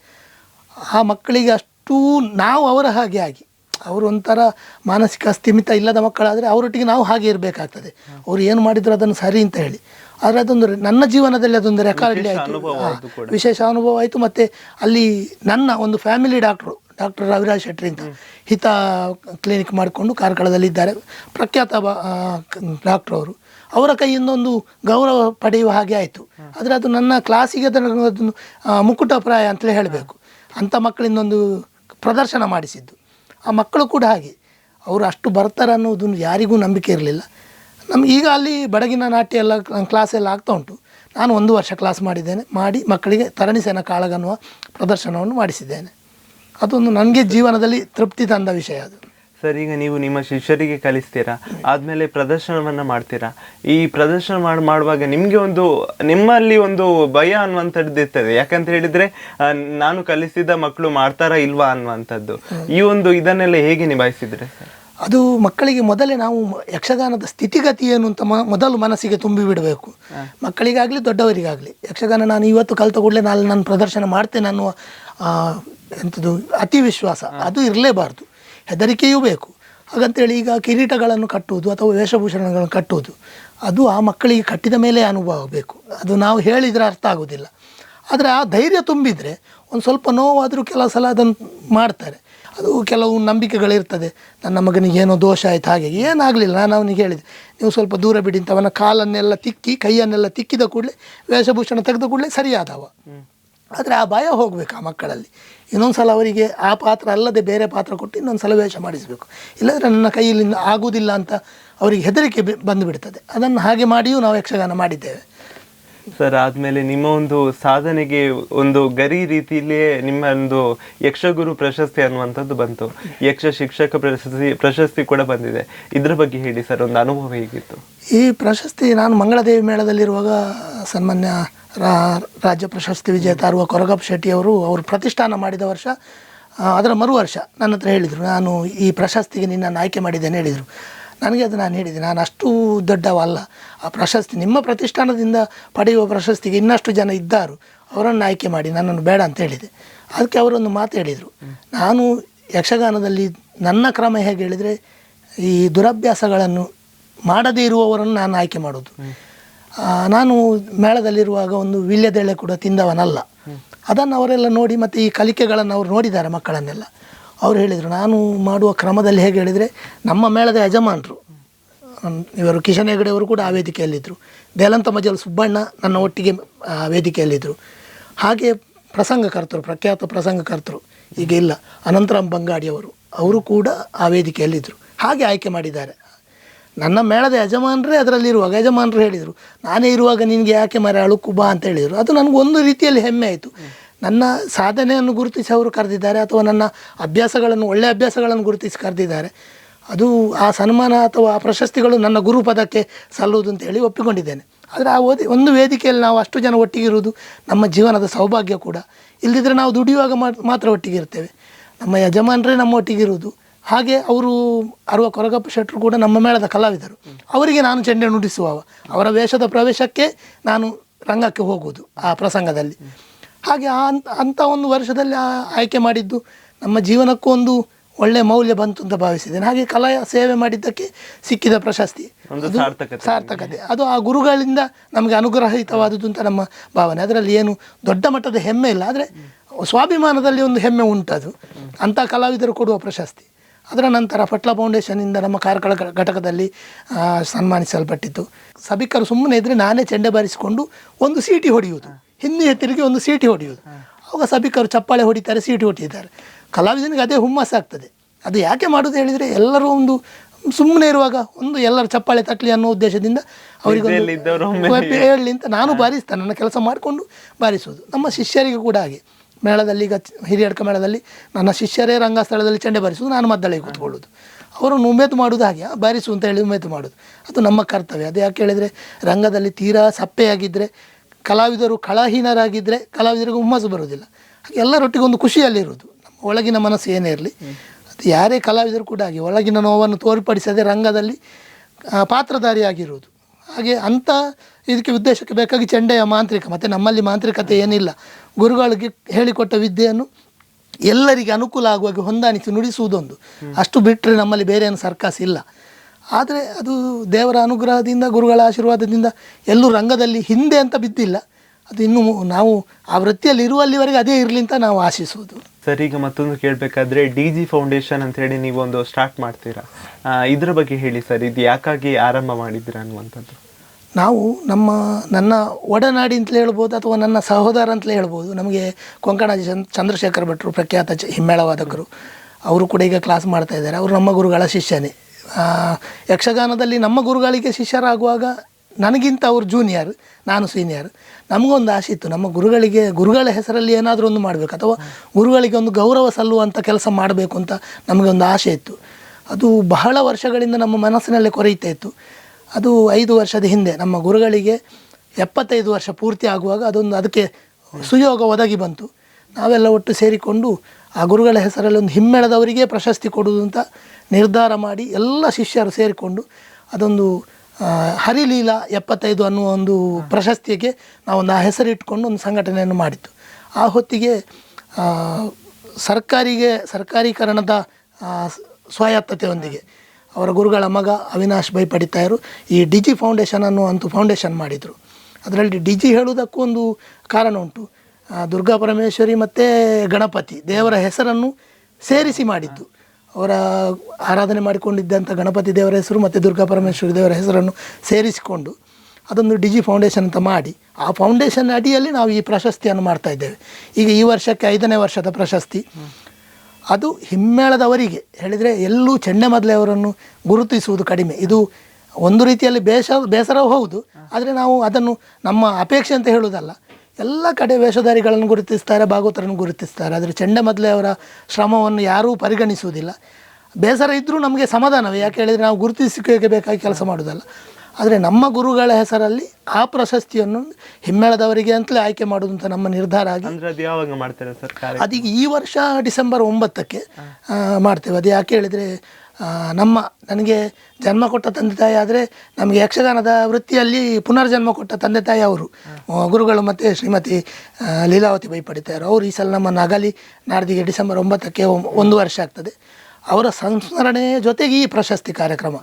ಆ ಮಕ್ಕಳಿಗೆ ಅಷ್ಟು ನಾವು ಅವರ ಹಾಗೆ ಆಗಿ ಅವರು ಒಂಥರ ಮಾನಸಿಕ ಸ್ಥಿಮಿತ ಇಲ್ಲದ ಮಕ್ಕಳಾದರೆ ಅವರೊಟ್ಟಿಗೆ ನಾವು ಹಾಗೆ ಇರಬೇಕಾಗ್ತದೆ. ಅವರು ಏನು ಮಾಡಿದ್ರು ಅದನ್ನು ಸರಿ ಅಂತ ಹೇಳಿ. ಆದರೆ ಅದೊಂದು ನನ್ನ ಜೀವನದಲ್ಲಿ ಅದೊಂದು ರೆಕಾರ್ಡ್ ಆಯಿತು. ವಿಶೇಷ ಅನುಭವ ಆಯಿತು. ಮತ್ತು ಅಲ್ಲಿ ನನ್ನ ಒಂದು family doctor doctor Raviraj Shetty ಅಂತ ಹಿತ ಕ್ಲಿನಿಕ್ ಮಾಡಿಕೊಂಡು ಕಾರ್ಕಳದಲ್ಲಿ ಇದ್ದಾರೆ ಪ್ರಖ್ಯಾತ ಡಾಕ್ಟರ್ ಅವರು. ಅವರ ಕೈಯಿಂದ ಒಂದು ಗೌರವ ಪಡೆಯುವ ಹಾಗೆ ಆಯಿತು. ಆದರೆ ಅದು ನನ್ನ ಕ್ಲಾಸಿಗೆ ಅದನ್ನು ಮುಕುಟಪ್ರಾಯ ಅಂತಲೇ ಹೇಳಬೇಕು. ಅಂಥ ಮಕ್ಕಳಿಂದ ಒಂದು ಪ್ರದರ್ಶನ ಮಾಡಿಸಿದ್ದು. ಆ ಮಕ್ಕಳು ಕೂಡ ಹಾಗೆ. ಅವರು ಅಷ್ಟು ಬರ್ತಾರೆ ಅನ್ನೋದನ್ನು ಯಾರಿಗೂ ನಂಬಿಕೆ ಇರಲಿಲ್ಲ. ನಮ್ಗೆ ಈಗ ಅಲ್ಲಿ ಬಡಗಿನ ನಾಟ್ಯ ಎಲ್ಲ ಕ್ಲಾಸ್ ಎಲ್ಲ ಆಗ್ತಾ ಉಂಟು. ನಾನು ಒಂದು ವರ್ಷ ಕ್ಲಾಸ್ ಮಾಡಿದ್ದೇನೆ. ಮಾಡಿ ಮಕ್ಕಳಿಗೆ ತರಣಿ ಸೇನಾ ಕಾಳಗನ್ನುವ ಪ್ರದರ್ಶನವನ್ನು ಮಾಡಿಸಿದ್ದೇನೆ. ಅದೊಂದು ನನಗೆ ಜೀವನದಲ್ಲಿ ತೃಪ್ತಿ ತಂದ ವಿಷಯ ಅದು. ಸರ್ ಈಗ ನೀವು ನಿಮ್ಮ ಶಿಷ್ಯರಿಗೆ ಕಲಿಸ್ತೀರಾ? ಆದಮೇಲೆ ಪ್ರದರ್ಶನವನ್ನು ಮಾಡ್ತೀರಾ? ಈ ಪ್ರದರ್ಶನ ಮಾಡಿ ಮಾಡುವಾಗ ನಿಮಗೆ ಒಂದು ನಿಮ್ಮಲ್ಲಿ ಒಂದು ಭಯ ಅನ್ನುವಂಥದ್ದು ಇರ್ತದೆ. ಯಾಕಂತ ಹೇಳಿದರೆ ನಾನು ಕಲಿಸಿದ ಮಕ್ಕಳು ಮಾಡ್ತಾರಾ ಇಲ್ವಾ ಅನ್ನುವಂಥದ್ದು. ಈ ಒಂದು ಇದನ್ನೆಲ್ಲ ಹೇಗೆ ನಿಭಾಯಿಸಿದರೆ ಅದು ಮಕ್ಕಳಿಗೆ ಮೊದಲೇ ನಾವು ಯಕ್ಷಗಾನದ ಸ್ಥಿತಿಗತಿ ಏನು ಅಂತ ಮೊದಲು ಮನಸ್ಸಿಗೆ ತುಂಬಿ ಬಿಡಬೇಕು. ಮಕ್ಕಳಿಗಾಗಲಿ ದೊಡ್ಡವರಿಗಾಗಲಿ. ಯಕ್ಷಗಾನ ನಾನು ಇವತ್ತು ಕಲಿತ ಕೂಡಲೇ ನಾನು ನಾನು ಪ್ರದರ್ಶನ ಮಾಡ್ತೇನೆ ಅನ್ನುವ ಎಂಥದ್ದು ಅತಿ ವಿಶ್ವಾಸ. ಅದು ಇರಲೇಬಾರ್ದು. ಹೆದರಿಕೆಯೂ ಬೇಕು. ಹಾಗಂತೇಳಿ ಈಗ ಕಿರೀಟಗಳನ್ನು ಕಟ್ಟುವುದು ಅಥವಾ ವೇಷಭೂಷಣಗಳನ್ನು ಕಟ್ಟುವುದು ಅದು ಆ ಮಕ್ಕಳಿಗೆ ಕಟ್ಟಿದ ಮೇಲೆ ಅನುಭವ ಬೇಕು. ಅದು ನಾವು ಹೇಳಿದರೆ ಅರ್ಥ ಆಗೋದಿಲ್ಲ. ಆದರೆ ಆ ಧೈರ್ಯ ತುಂಬಿದರೆ ಒಂದು ಸ್ವಲ್ಪ ನೋವಾದರೂ ಕೆಲವು ಸಲ ಅದನ್ನು ಮಾಡ್ತಾರೆ. ಅದು ಕೆಲವು ನಂಬಿಕೆಗಳಿರ್ತದೆ. ನನ್ನ ಮಗನಿಗೆ ಏನೋ ದೋಷ ಆಯಿತು ಹಾಗೆ ಏನಾಗಲಿಲ್ಲ. ನಾನು ಅವನಿಗೆ ಹೇಳಿದೆ ನೀವು ಸ್ವಲ್ಪ ದೂರ ಬಿಡಿ ಅಂತ. ಅವನ ಕಾಲನ್ನೆಲ್ಲ ತಿಕ್ಕಿ ಕೈಯನ್ನೆಲ್ಲ ತಿಕ್ಕಿದ ಕೂಡಲೇ ವೇಷಭೂಷಣ ತೆಗೆದ ಕೂಡಲೇ ಸರಿಯಾದವ. ಆದರೆ ಆ ಭಯ ಹೋಗಬೇಕು ಆ ಮಕ್ಕಳಲ್ಲಿ. ಇನ್ನೊಂದು ಸಲ ಅವರಿಗೆ ಆ ಪಾತ್ರ ಅಲ್ಲದೆ ಬೇರೆ ಪಾತ್ರ ಕೊಟ್ಟು ಇನ್ನೊಂದು ಸಲ ವೇಷ ಮಾಡಿಸಬೇಕು. ಇಲ್ಲದ್ರೆ ನನ್ನ ಕೈಯಲ್ಲಿ ಆಗುವುದಿಲ್ಲ ಅಂತ ಅವರಿಗೆ ಹೆದರಿಕೆ ಬಂದುಬಿಡ್ತದೆ. ಅದನ್ನು ಹಾಗೆ ಮಾಡಿಯೂ ನಾವು ಯಕ್ಷಗಾನ ಮಾಡಿದ್ದೇವೆ. ಸರ್ ಆದಮೇಲೆ ನಿಮ್ಮ ಒಂದು ಸಾಧನೆಗೆ ಒಂದು ಗರಿ ರೀತಿಯಲ್ಲಿಯೇ ನಿಮ್ಮ ಒಂದು ಯಕ್ಷಗುರು ಪ್ರಶಸ್ತಿ ಅನ್ನುವಂಥದ್ದು ಬಂತು. ಯಕ್ಷ ಶಿಕ್ಷಕ ಪ್ರಶಸ್ತಿ ಪ್ರಶಸ್ತಿ ಕೂಡ ಬಂದಿದೆ. ಇದರ ಬಗ್ಗೆ ಹೇಳಿ ಸರ್ ಒಂದು ಅನುಭವ ಹೇಗಿತ್ತು? ಈ ಪ್ರಶಸ್ತಿ ನಾನು ಮಂಗಳದೇವಿ ಮೇಳದಲ್ಲಿರುವಾಗ ಸನ್ಮಾನ್ಯ ರಾಜ್ಯ ಪ್ರಶಸ್ತಿ ವಿಜೇತ ಅರುವ ಕೊರಗಪ್ಪ ಶೆಟ್ಟಿ ಅವರು ಅವರು ಪ್ರತಿಷ್ಠಾನ ಮಾಡಿದ ವರ್ಷ ಅದರ ಮರು ವರ್ಷ ನನ್ನ ಹತ್ರ ಹೇಳಿದರು ನಾನು ಈ ಪ್ರಶಸ್ತಿಗೆ ನಿನ್ನನ್ನು ಆಯ್ಕೆ ಮಾಡಿದ್ದೇನೆ ಹೇಳಿದರು. ನನಗೆ ಅದು ನಾನು ಹೇಳಿದೆ ನಾನು ಅಷ್ಟು ದೊಡ್ಡವಲ್ಲ ಆ ಪ್ರಶಸ್ತಿ ನಿಮ್ಮ ಪ್ರತಿಷ್ಠಾನದಿಂದ ಪಡೆಯುವ ಪ್ರಶಸ್ತಿಗೆ ಇನ್ನಷ್ಟು ಜನ ಇದ್ದಾರು. ಅವರನ್ನು ಆಯ್ಕೆ ಮಾಡಿ ನನ್ನನ್ನು ಬೇಡ ಅಂತ ಹೇಳಿದೆ. ಅದಕ್ಕೆ ಅವರೊಂದು ಮಾತು ಹೇಳಿದರು. ನಾನು ಯಕ್ಷಗಾನದಲ್ಲಿ ನನ್ನ ಕ್ರಮ ಹೇಗೆ ಹೇಳಿದರೆ ಈ ದುರಭ್ಯಾಸಗಳನ್ನು ಮಾಡದೇ ಇರುವವರನ್ನು ನಾನು ಆಯ್ಕೆ ಮಾಡೋದು. ನಾನು ಮೇಳದಲ್ಲಿರುವಾಗ ಒಂದು ವಿಲ್ಯದೇಳೆ ಕೂಡ ತಿಂದವನಲ್ಲ. ಅದನ್ನು ಅವರೆಲ್ಲ ನೋಡಿ ಮತ್ತು ಈ ಕಲಿಕೆಗಳನ್ನು ಅವರು ನೋಡಿದ್ದಾರೆ ಮಕ್ಕಳನ್ನೆಲ್ಲ. ಅವರು ಹೇಳಿದರು, ನಾನು ಮಾಡುವ ಕ್ರಮದಲ್ಲಿ ಹೇಗೆ ಹೇಳಿದರೆ, ನಮ್ಮ ಮೇಳದ ಯಜಮಾನರು ಇವರು ಕಿಶನ್ ಹೆಗಡೆಯವರು ಕೂಡ ಆ ವೇದಿಕೆಯಲ್ಲಿದ್ದರು ದೇಲಂತ ಮಜಲ್ ಸುಬ್ಬಣ್ಣ ನನ್ನ ಒಟ್ಟಿಗೆ, ಆ ವೇದಿಕೆಯಲ್ಲಿದ್ದರು ಹಾಗೆ ಪ್ರಸಂಗಕರ್ತರು ಪ್ರಖ್ಯಾತ ಪ್ರಸಂಗಕರ್ತರು ಈಗ ಇಲ್ಲ, ಅನಂತರಾಮ್ ಬಂಗಾಡಿಯವರು ಅವರು ಕೂಡ ಆ ವೇದಿಕೆಯಲ್ಲಿದ್ದರು ಹಾಗೆ ಆಯ್ಕೆ ಮಾಡಿದ್ದಾರೆ. ನನ್ನ ಮೇಳದ ಯಜಮಾನರೇ ಅದರಲ್ಲಿರುವಾಗ ಯಜಮಾನರು ಹೇಳಿದರು, ನಾನೇ ಇರುವಾಗ ನಿನಗೆ ಯಾಕೆ ಮರ ಅಳುಕು ಬಾ ಅಂತ ಹೇಳಿದರು. ಅದು ನನಗೊಂದು ರೀತಿಯಲ್ಲಿ ಹೆಮ್ಮೆ ಆಯಿತು. ನನ್ನ ಸಾಧನೆಯನ್ನು ಗುರುತಿಸಿ ಅವರು ಕರೆದಿದ್ದಾರೆ ಅಥವಾ ನನ್ನ ಅಭ್ಯಾಸಗಳನ್ನು ಒಳ್ಳೆಯ ಅಭ್ಯಾಸಗಳನ್ನು ಗುರುತಿಸಿ ಕರೆದಿದ್ದಾರೆ. ಅದು ಆ ಸನ್ಮಾನ ಅಥವಾ ಆ ಪ್ರಶಸ್ತಿಗಳು ನನ್ನ ಗುರುಪದಕ್ಕೆ ಸಲ್ಲುವುದು ಅಂತ ಹೇಳಿ ಒಪ್ಪಿಕೊಂಡಿದ್ದೇನೆ. ಆದರೆ ಆ ಓದಿ, ಒಂದು ವೇದಿಕೆಯಲ್ಲಿ ನಾವು ಅಷ್ಟು ಜನ ಒಟ್ಟಿಗಿರುವುದು ನಮ್ಮ ಜೀವನದ ಸೌಭಾಗ್ಯ ಕೂಡ. ಇಲ್ಲದಿದ್ದರೆ ನಾವು ದುಡಿಯುವಾಗ ಮಾತ್- ಮಾತ್ರ ಒಟ್ಟಿಗಿರ್ತೇವೆ. ನಮ್ಮ ಯಜಮಾನರೇ ನಮ್ಮ ಒಟ್ಟಿಗಿರುವುದು. ಹಾಗೆ ಅವರು ಅರುವ ಕೊರಗಪ್ಪ ಶೆಟ್ಟರು ಕೂಡ ನಮ್ಮ ಮೇಳದ ಕಲಾವಿದರು. ಅವರಿಗೆ ನಾನು ಚೆಂಡೆ ನುಡಿಸುವ ಅವರ ವೇಷದ ಪ್ರವೇಶಕ್ಕೆ ನಾನು ರಂಗಕ್ಕೆ ಹೋಗುವುದು ಆ ಪ್ರಸಂಗದಲ್ಲಿ. ಹಾಗೆ ಆ ಅಂಥ ಒಂದು ವರ್ಷದಲ್ಲಿ ಆಯ್ಕೆ ಮಾಡಿದ್ದು ನಮ್ಮ ಜೀವನಕ್ಕೂ ಒಂದು ಒಳ್ಳೆ ಮೌಲ್ಯ ಬಂತು ಅಂತ ಭಾವಿಸಿದ್ದೇನೆ. ಹಾಗೆ ಕಲಾ ಸೇವೆ ಮಾಡಿದ್ದಕ್ಕೆ ಸಿಕ್ಕಿದ ಪ್ರಶಸ್ತಿ. ಸಾರ್ಥಕತೆ. ಅದು ಆ ಗುರುಗಳಿಂದ ನಮಗೆ ಅನುಗ್ರಹಿತವಾದದ್ದು ಅಂತ ನಮ್ಮ ಭಾವನೆ. ಅದರಲ್ಲಿ ಏನು ದೊಡ್ಡ ಮಟ್ಟದ ಹೆಮ್ಮೆ ಇಲ್ಲ. ಆದರೆ ಸ್ವಾಭಿಮಾನದಲ್ಲಿ ಒಂದು ಹೆಮ್ಮೆ ಉಂಟದು. ಅಂಥ ಕಲಾವಿದರು ಕೊಡುವ ಪ್ರಶಸ್ತಿ. ಅದರ ನಂತರ ಫಟ್ಲ ಫೌಂಡೇಶನಿಂದ ನಮ್ಮ ಕಾರ್ಕಳ ಘಟಕದಲ್ಲಿ ಸನ್ಮಾನಿಸಲ್ಪಟ್ಟಿತ್ತು. ಸಭಿಕರು ಸುಮ್ಮನೆ ಇದ್ದರೆ ನಾನೇ ಚೆಂಡೆ ಬಾರಿಸಿಕೊಂಡು ಒಂದು ಸೀಟಿ ಹೊಡೆಯುವುದು. ಹಿಂದೆ ತಿರುಗಿ ಒಂದು ಸೀಟಿ ಹೊಡೆಯುವುದು. ಆವಾಗ ಸಭಿಕರು ಚಪ್ಪಾಳೆ ಹೊಡಿತಾರೆ ಸೀಟಿ ಹೊಡಿತಾರೆ ಕಲಾವಿದನಿಗೆ ಅದೇ ಹುಮ್ಮಸ್ಸಾಗ್ತದೆ ಅದು ಯಾಕೆ ಮಾಡೋದು ಹೇಳಿದರೆ ಎಲ್ಲರೂ ಒಂದು ಸುಮ್ಮನೆ ಇರುವಾಗ ಒಂದು ಎಲ್ಲರ ಚಪ್ಪಾಳೆ ತಟ್ಟಲಿ ಅನ್ನೋ ಉದ್ದೇಶದಿಂದ ಅವರಿಗೆ ಹೇಳಲಿ ಅಂತ ನಾನು ಬಾರಿಸ್ತೇನೆ ನನ್ನ ಕೆಲಸ ಮಾಡಿಕೊಂಡು ಬಾರಿಸುವುದು. ನಮ್ಮ ಶಿಷ್ಯರಿಗೂ ಕೂಡ ಹಾಗೆ. ಮೇಳದಲ್ಲಿ ಈಗ ಹಿರಿಯಡ್ಕ ಮೇಳದಲ್ಲಿ ನನ್ನ ಶಿಷ್ಯರೇ ರಂಗಸ್ಥಳದಲ್ಲಿ ಚಂಡೆ ಬಾರಿಸುವುದು, ನಾನು ಮದ್ದಳೆ ಕೂತ್ಕೊಳ್ಳೋದು ಅವರನ್ನು ಉಮೇದು ಮಾಡೋದು ಹಾಗೆ ಬಾರಿಸು ಅಂತ ಹೇಳಿ ಉಮೇದು ಮಾಡೋದು ಅದು ನಮ್ಮ ಕರ್ತವ್ಯ. ಅದು ಯಾಕೆ ಹೇಳಿದರೆ, ರಂಗದಲ್ಲಿ ತೀರಾ ಸಪ್ಪೆಯಾಗಿದ್ದರೆ ಕಲಾವಿದರು ಕಳಹೀನರಾಗಿದ್ದರೆ ಕಲಾವಿದರಿಗೆ ಹುಮ್ಮಸ್ಸು ಬರೋದಿಲ್ಲ ಹಾಗೆ ಎಲ್ಲರೊಟ್ಟಿಗೆ ಒಂದು ಖುಷಿಯಲ್ಲಿರೋದು ನಮ್ಮ ಒಳಗಿನ ಮನಸ್ಸು ಏನೇ ಇರಲಿ, ಅದು ಯಾರೇ ಕಲಾವಿದರು ಕೂಡ ಹಾಗೆ, ಒಳಗಿನ ನೋವನ್ನು ತೋರ್ಪಡಿಸದೆ ರಂಗದಲ್ಲಿ ಪಾತ್ರಧಾರಿ ಪಾತ್ರಧಾರಿಯಾಗಿರುವುದು. ಹಾಗೆ ಅಂಥ ಇದಕ್ಕೆ ಉದ್ದೇಶಕ್ಕೆ ಬೇಕಾಗಿ ಚೆಂಡೆಯ ಮಾಂತ್ರಿಕ, ಮತ್ತು ನಮ್ಮಲ್ಲಿ ಮಾಂತ್ರಿಕತೆ ಏನಿಲ್ಲ. ಗುರುಗಳಿಗೆ ಹೇಳಿಕೊಟ್ಟ ವಿದ್ಯೆಯನ್ನು ಎಲ್ಲರಿಗೆ ಅನುಕೂಲ ಆಗುವಾಗ ಹೊಂದಾಣಿಸಿ ನುಡಿಸುವುದೊಂದು. ಅಷ್ಟು ಬಿಟ್ಟರೆ ನಮ್ಮಲ್ಲಿ ಬೇರೆ ಏನು ಸರ್ಕಸ್ ಇಲ್ಲ. ಆದರೆ ಅದು ದೇವರ ಅನುಗ್ರಹದಿಂದ, ಗುರುಗಳ ಆಶೀರ್ವಾದದಿಂದ ಎಲ್ಲೂ ರಂಗದಲ್ಲಿ ಹಿಂದೆ ಅಂತ ಬಿದ್ದಿಲ್ಲ. ಅದು ಇನ್ನೂ ನಾವು ಆ ವೃತ್ತಿಯಲ್ಲಿ ಇರುವಲ್ಲಿವರೆಗೆ ಅದೇ ಇರಲಿ ಅಂತ ನಾವು ಆಶಿಸುವುದು. ಸರ್, ಈಗ ಮತ್ತೊಂದು ಕೇಳಬೇಕಾದ್ರೆ ಡಿ ಜಿ ಫೌಂಡೇಶನ್ ಅಂತ ಹೇಳಿ ನೀವೊಂದು ಸ್ಟಾರ್ಟ್ ಮಾಡ್ತೀರಾ? ಇದ್ರ ಬಗ್ಗೆ ಹೇಳಿ ಸರ್, ಇದು ಯಾಕಾಗಿ ಆರಂಭ ಮಾಡಿದ್ದೀರಾ ಅನ್ನುವಂಥದ್ದು. ನಾವು ನಮ್ಮ, ನನ್ನ ಒಡನಾಡಿ ಅಂತಲೇ ಹೇಳ್ಬೋದು ಅಥವಾ ನನ್ನ ಸಹೋದರ ಅಂತಲೇ ಹೇಳ್ಬೋದು. ನಮಗೆ ಕೊಂಕಣಾಜಿ ಚಂದ್ ಚಂದ್ರಶೇಖರ್ ಭಟ್ರು ಪ್ರಖ್ಯಾತ ಚ, ಹಿಮ್ಮೇಳವಾದಕರು. ಅವರು ಕೂಡ ಈಗ ಕ್ಲಾಸ್ ಮಾಡ್ತಾ ಇದ್ದಾರೆ. ಅವರು ನಮ್ಮ ಗುರುಗಳ ಶಿಷ್ಯನೇ. ಯಕ್ಷಗಾನದಲ್ಲಿ ನಮ್ಮ ಗುರುಗಳಿಗೆ ಶಿಷ್ಯರಾಗುವಾಗ ನನಗಿಂತ ಅವರು ಜೂನಿಯರ್ ನಾನು ಸೀನಿಯರ್ ನಮಗೊಂದು ಆಸೆ ಇತ್ತು. ನಮ್ಮ ಗುರುಗಳಿಗೆ, ಗುರುಗಳ ಹೆಸರಲ್ಲಿ ಏನಾದರೂ ಒಂದು ಮಾಡಬೇಕು ಅಥವಾ ಗುರುಗಳಿಗೆ ಒಂದು ಗೌರವ ಸಲ್ಲುವಂಥ ಕೆಲಸ ಮಾಡಬೇಕು ಅಂತ ನಮಗೆ ಒಂದು ಆಸೆ ಇತ್ತು. ಅದು ಬಹಳ ವರ್ಷಗಳಿಂದ ನಮ್ಮ ಮನಸ್ಸಿನಲ್ಲೇ ಕೊರೆಯುತ್ತಾ ಇತ್ತು. ಅದು ಐದು ವರ್ಷದ ಹಿಂದೆ, ನಮ್ಮ ಗುರುಗಳಿಗೆ ಎಪ್ಪತ್ತೈದು ವರ್ಷ ಪೂರ್ತಿ ಆಗುವಾಗ ಅದೊಂದು ಅದಕ್ಕೆ ಸುಯೋಗ ಒದಗಿ ಬಂತು. ನಾವೆಲ್ಲ ಒಟ್ಟು ಸೇರಿಕೊಂಡು ಆ ಗುರುಗಳ ಹೆಸರಲ್ಲಿ ಒಂದು ಹಿಮ್ಮೇಳದವರಿಗೆ ಪ್ರಶಸ್ತಿ ಕೊಡುವುದು ಅಂತ ನಿರ್ಧಾರ ಮಾಡಿ ಎಲ್ಲ ಶಿಷ್ಯರು ಸೇರಿಕೊಂಡು ಅದೊಂದು ಹರಿಲೀಲಾ ಎಪ್ಪತ್ತೈದು ಅನ್ನುವ ಒಂದು ಪ್ರಶಸ್ತಿಗೆ ನಾವೊಂದು ಆ ಹೆಸರಿಟ್ಕೊಂಡು ಒಂದು ಸಂಘಟನೆಯನ್ನು ಮಾಡಿತ್ತು ಆ ಹೊತ್ತಿಗೆ ಸರ್ಕಾರಿಗೆ, ಸರ್ಕಾರೀಕರಣದ ಸ್ವಾಯತ್ತತೆಯೊಂದಿಗೆ ಅವರ ಗುರುಗಳ ಮಗ ಅವಿನಾಶ್ ಬೈ ಪಡಿತಾಯರು ಈ ಡಿಜಿ ಫೌಂಡೇಶನ್ ಅನ್ನೋ ಅಂತೂ ಫೌಂಡೇಶನ್ ಮಾಡಿದರು. ಅದರಲ್ಲಿ ಡಿಜಿ ಹೇಳುವುದಕ್ಕೂ ಒಂದು ಕಾರಣ ಉಂಟು. ದುರ್ಗಾ ಪರಮೇಶ್ವರಿ ಮತ್ತು ಗಣಪತಿ ದೇವರ ಹೆಸರನ್ನು ಸೇರಿಸಿ ಮಾಡಿದ್ದು. ಅವರ ಆರಾಧನೆ ಮಾಡಿಕೊಂಡಿದ್ದಂಥ ಗಣಪತಿ ದೇವರ ಹೆಸರು ಮತ್ತು ದುರ್ಗಾ ಪರಮೇಶ್ವರಿ ದೇವರ ಹೆಸರನ್ನು ಸೇರಿಸಿಕೊಂಡು ಅದೊಂದು ಡಿಜಿ ಫೌಂಡೇಶನ್ ಅಂತ ಮಾಡಿ. ಆ ಫೌಂಡೇಶನ್ ಅಡಿಯಲ್ಲಿ ನಾವು ಈ ಪ್ರಶಸ್ತಿಯನ್ನು ಮಾಡ್ತಾ ಇದ್ದೇವೆ. ಈಗ ಈ ವರ್ಷಕ್ಕೆ ಐದನೇ ವರ್ಷದ ಪ್ರಶಸ್ತಿ. ಅದು ಹಿಮ್ಮೇಳದವರಿಗೆ. ಹೇಳಿದರೆ ಎಲ್ಲೂ ಚೆಂಡೆ ಅವರನ್ನು ಗುರುತಿಸುವುದು ಕಡಿಮೆ. ಇದು ಒಂದು ರೀತಿಯಲ್ಲಿ ಬೇಷ ಬೇಸರ ಹೌದು. ಆದರೆ ನಾವು ಅದನ್ನು ನಮ್ಮ ಅಪೇಕ್ಷೆ ಅಂತ ಹೇಳುವುದಲ್ಲ. ಎಲ್ಲ ಕಡೆ ವೇಷಧಾರಿಗಳನ್ನು ಗುರುತಿಸ್ತಾರೆ, ಭಾಗವತರನ್ನು ಗುರುತಿಸ್ತಾರೆ. ಆದರೆ ಚೆಂಡ ಮೊದಲೆಯವರ ಶ್ರಮವನ್ನು ಯಾರೂ ಪರಿಗಣಿಸುವುದಿಲ್ಲ. ಬೇಸರ ಇದ್ದರೂ ನಮಗೆ ಸಮಾಧಾನವೇ. ಯಾಕೆ ಹೇಳಿದರೆ ನಾವು ಗುರುತಿಸಿಕೆ ಬೇಕಾಗಿ ಕೆಲಸ ಮಾಡೋದಲ್ಲ ಆದರೆ ನಮ್ಮ ಗುರುಗಳ ಹೆಸರಲ್ಲಿ ಆ ಪ್ರಶಸ್ತಿಯನ್ನು ಹಿಮ್ಮೇಳದವರಿಗೆ ಅಂತಲೇ ಆಯ್ಕೆ ಮಾಡೋದು ಅಂತ ನಮ್ಮ ನಿರ್ಧಾರ ಆಗಿ ಅದು ಯಾವಾಗ ಮಾಡ್ತಾರೆ ಸರ್ ಕಾರ್ಯ ಅದೀಗ ಈ ವರ್ಷ ಡಿಸೆಂಬರ್ ಒಂಬತ್ತಕ್ಕೆ ಮಾಡ್ತೇವೆ. ಅದು ಯಾಕೆ ಹೇಳಿದರೆ ನಮ್ಮ ನನಗೆ ಜನ್ಮ ಕೊಟ್ಟ ತಂದೆ ತಾಯಿ ಆದರೆ ನಮಗೆ ಯಕ್ಷಗಾನದ ವೃತ್ತಿಯಲ್ಲಿ ಪುನರ್ಜನ್ಮ ಕೊಟ್ಟ ತಂದೆ ತಾಯಿ ಅವರು. ಗುರುಗಳು ಮತ್ತು ಶ್ರೀಮತಿ ಲೀಲಾವತಿ ಬೈಪಡಿತಾರೆ ಅವರು ಈ ಸಲ ನಮ್ಮನ್ನು ಅಗಲಿ ನಾಡ್ದಿಗೆ ಡಿಸೆಂಬರ್ ಒಂಬತ್ತಕ್ಕೆ ಒಂದು ವರ್ಷ ಆಗ್ತದೆ. ಅವರ ಸಂಸ್ಮರಣೆ ಜೊತೆಗೆ ಈ ಪ್ರಶಸ್ತಿ ಕಾರ್ಯಕ್ರಮ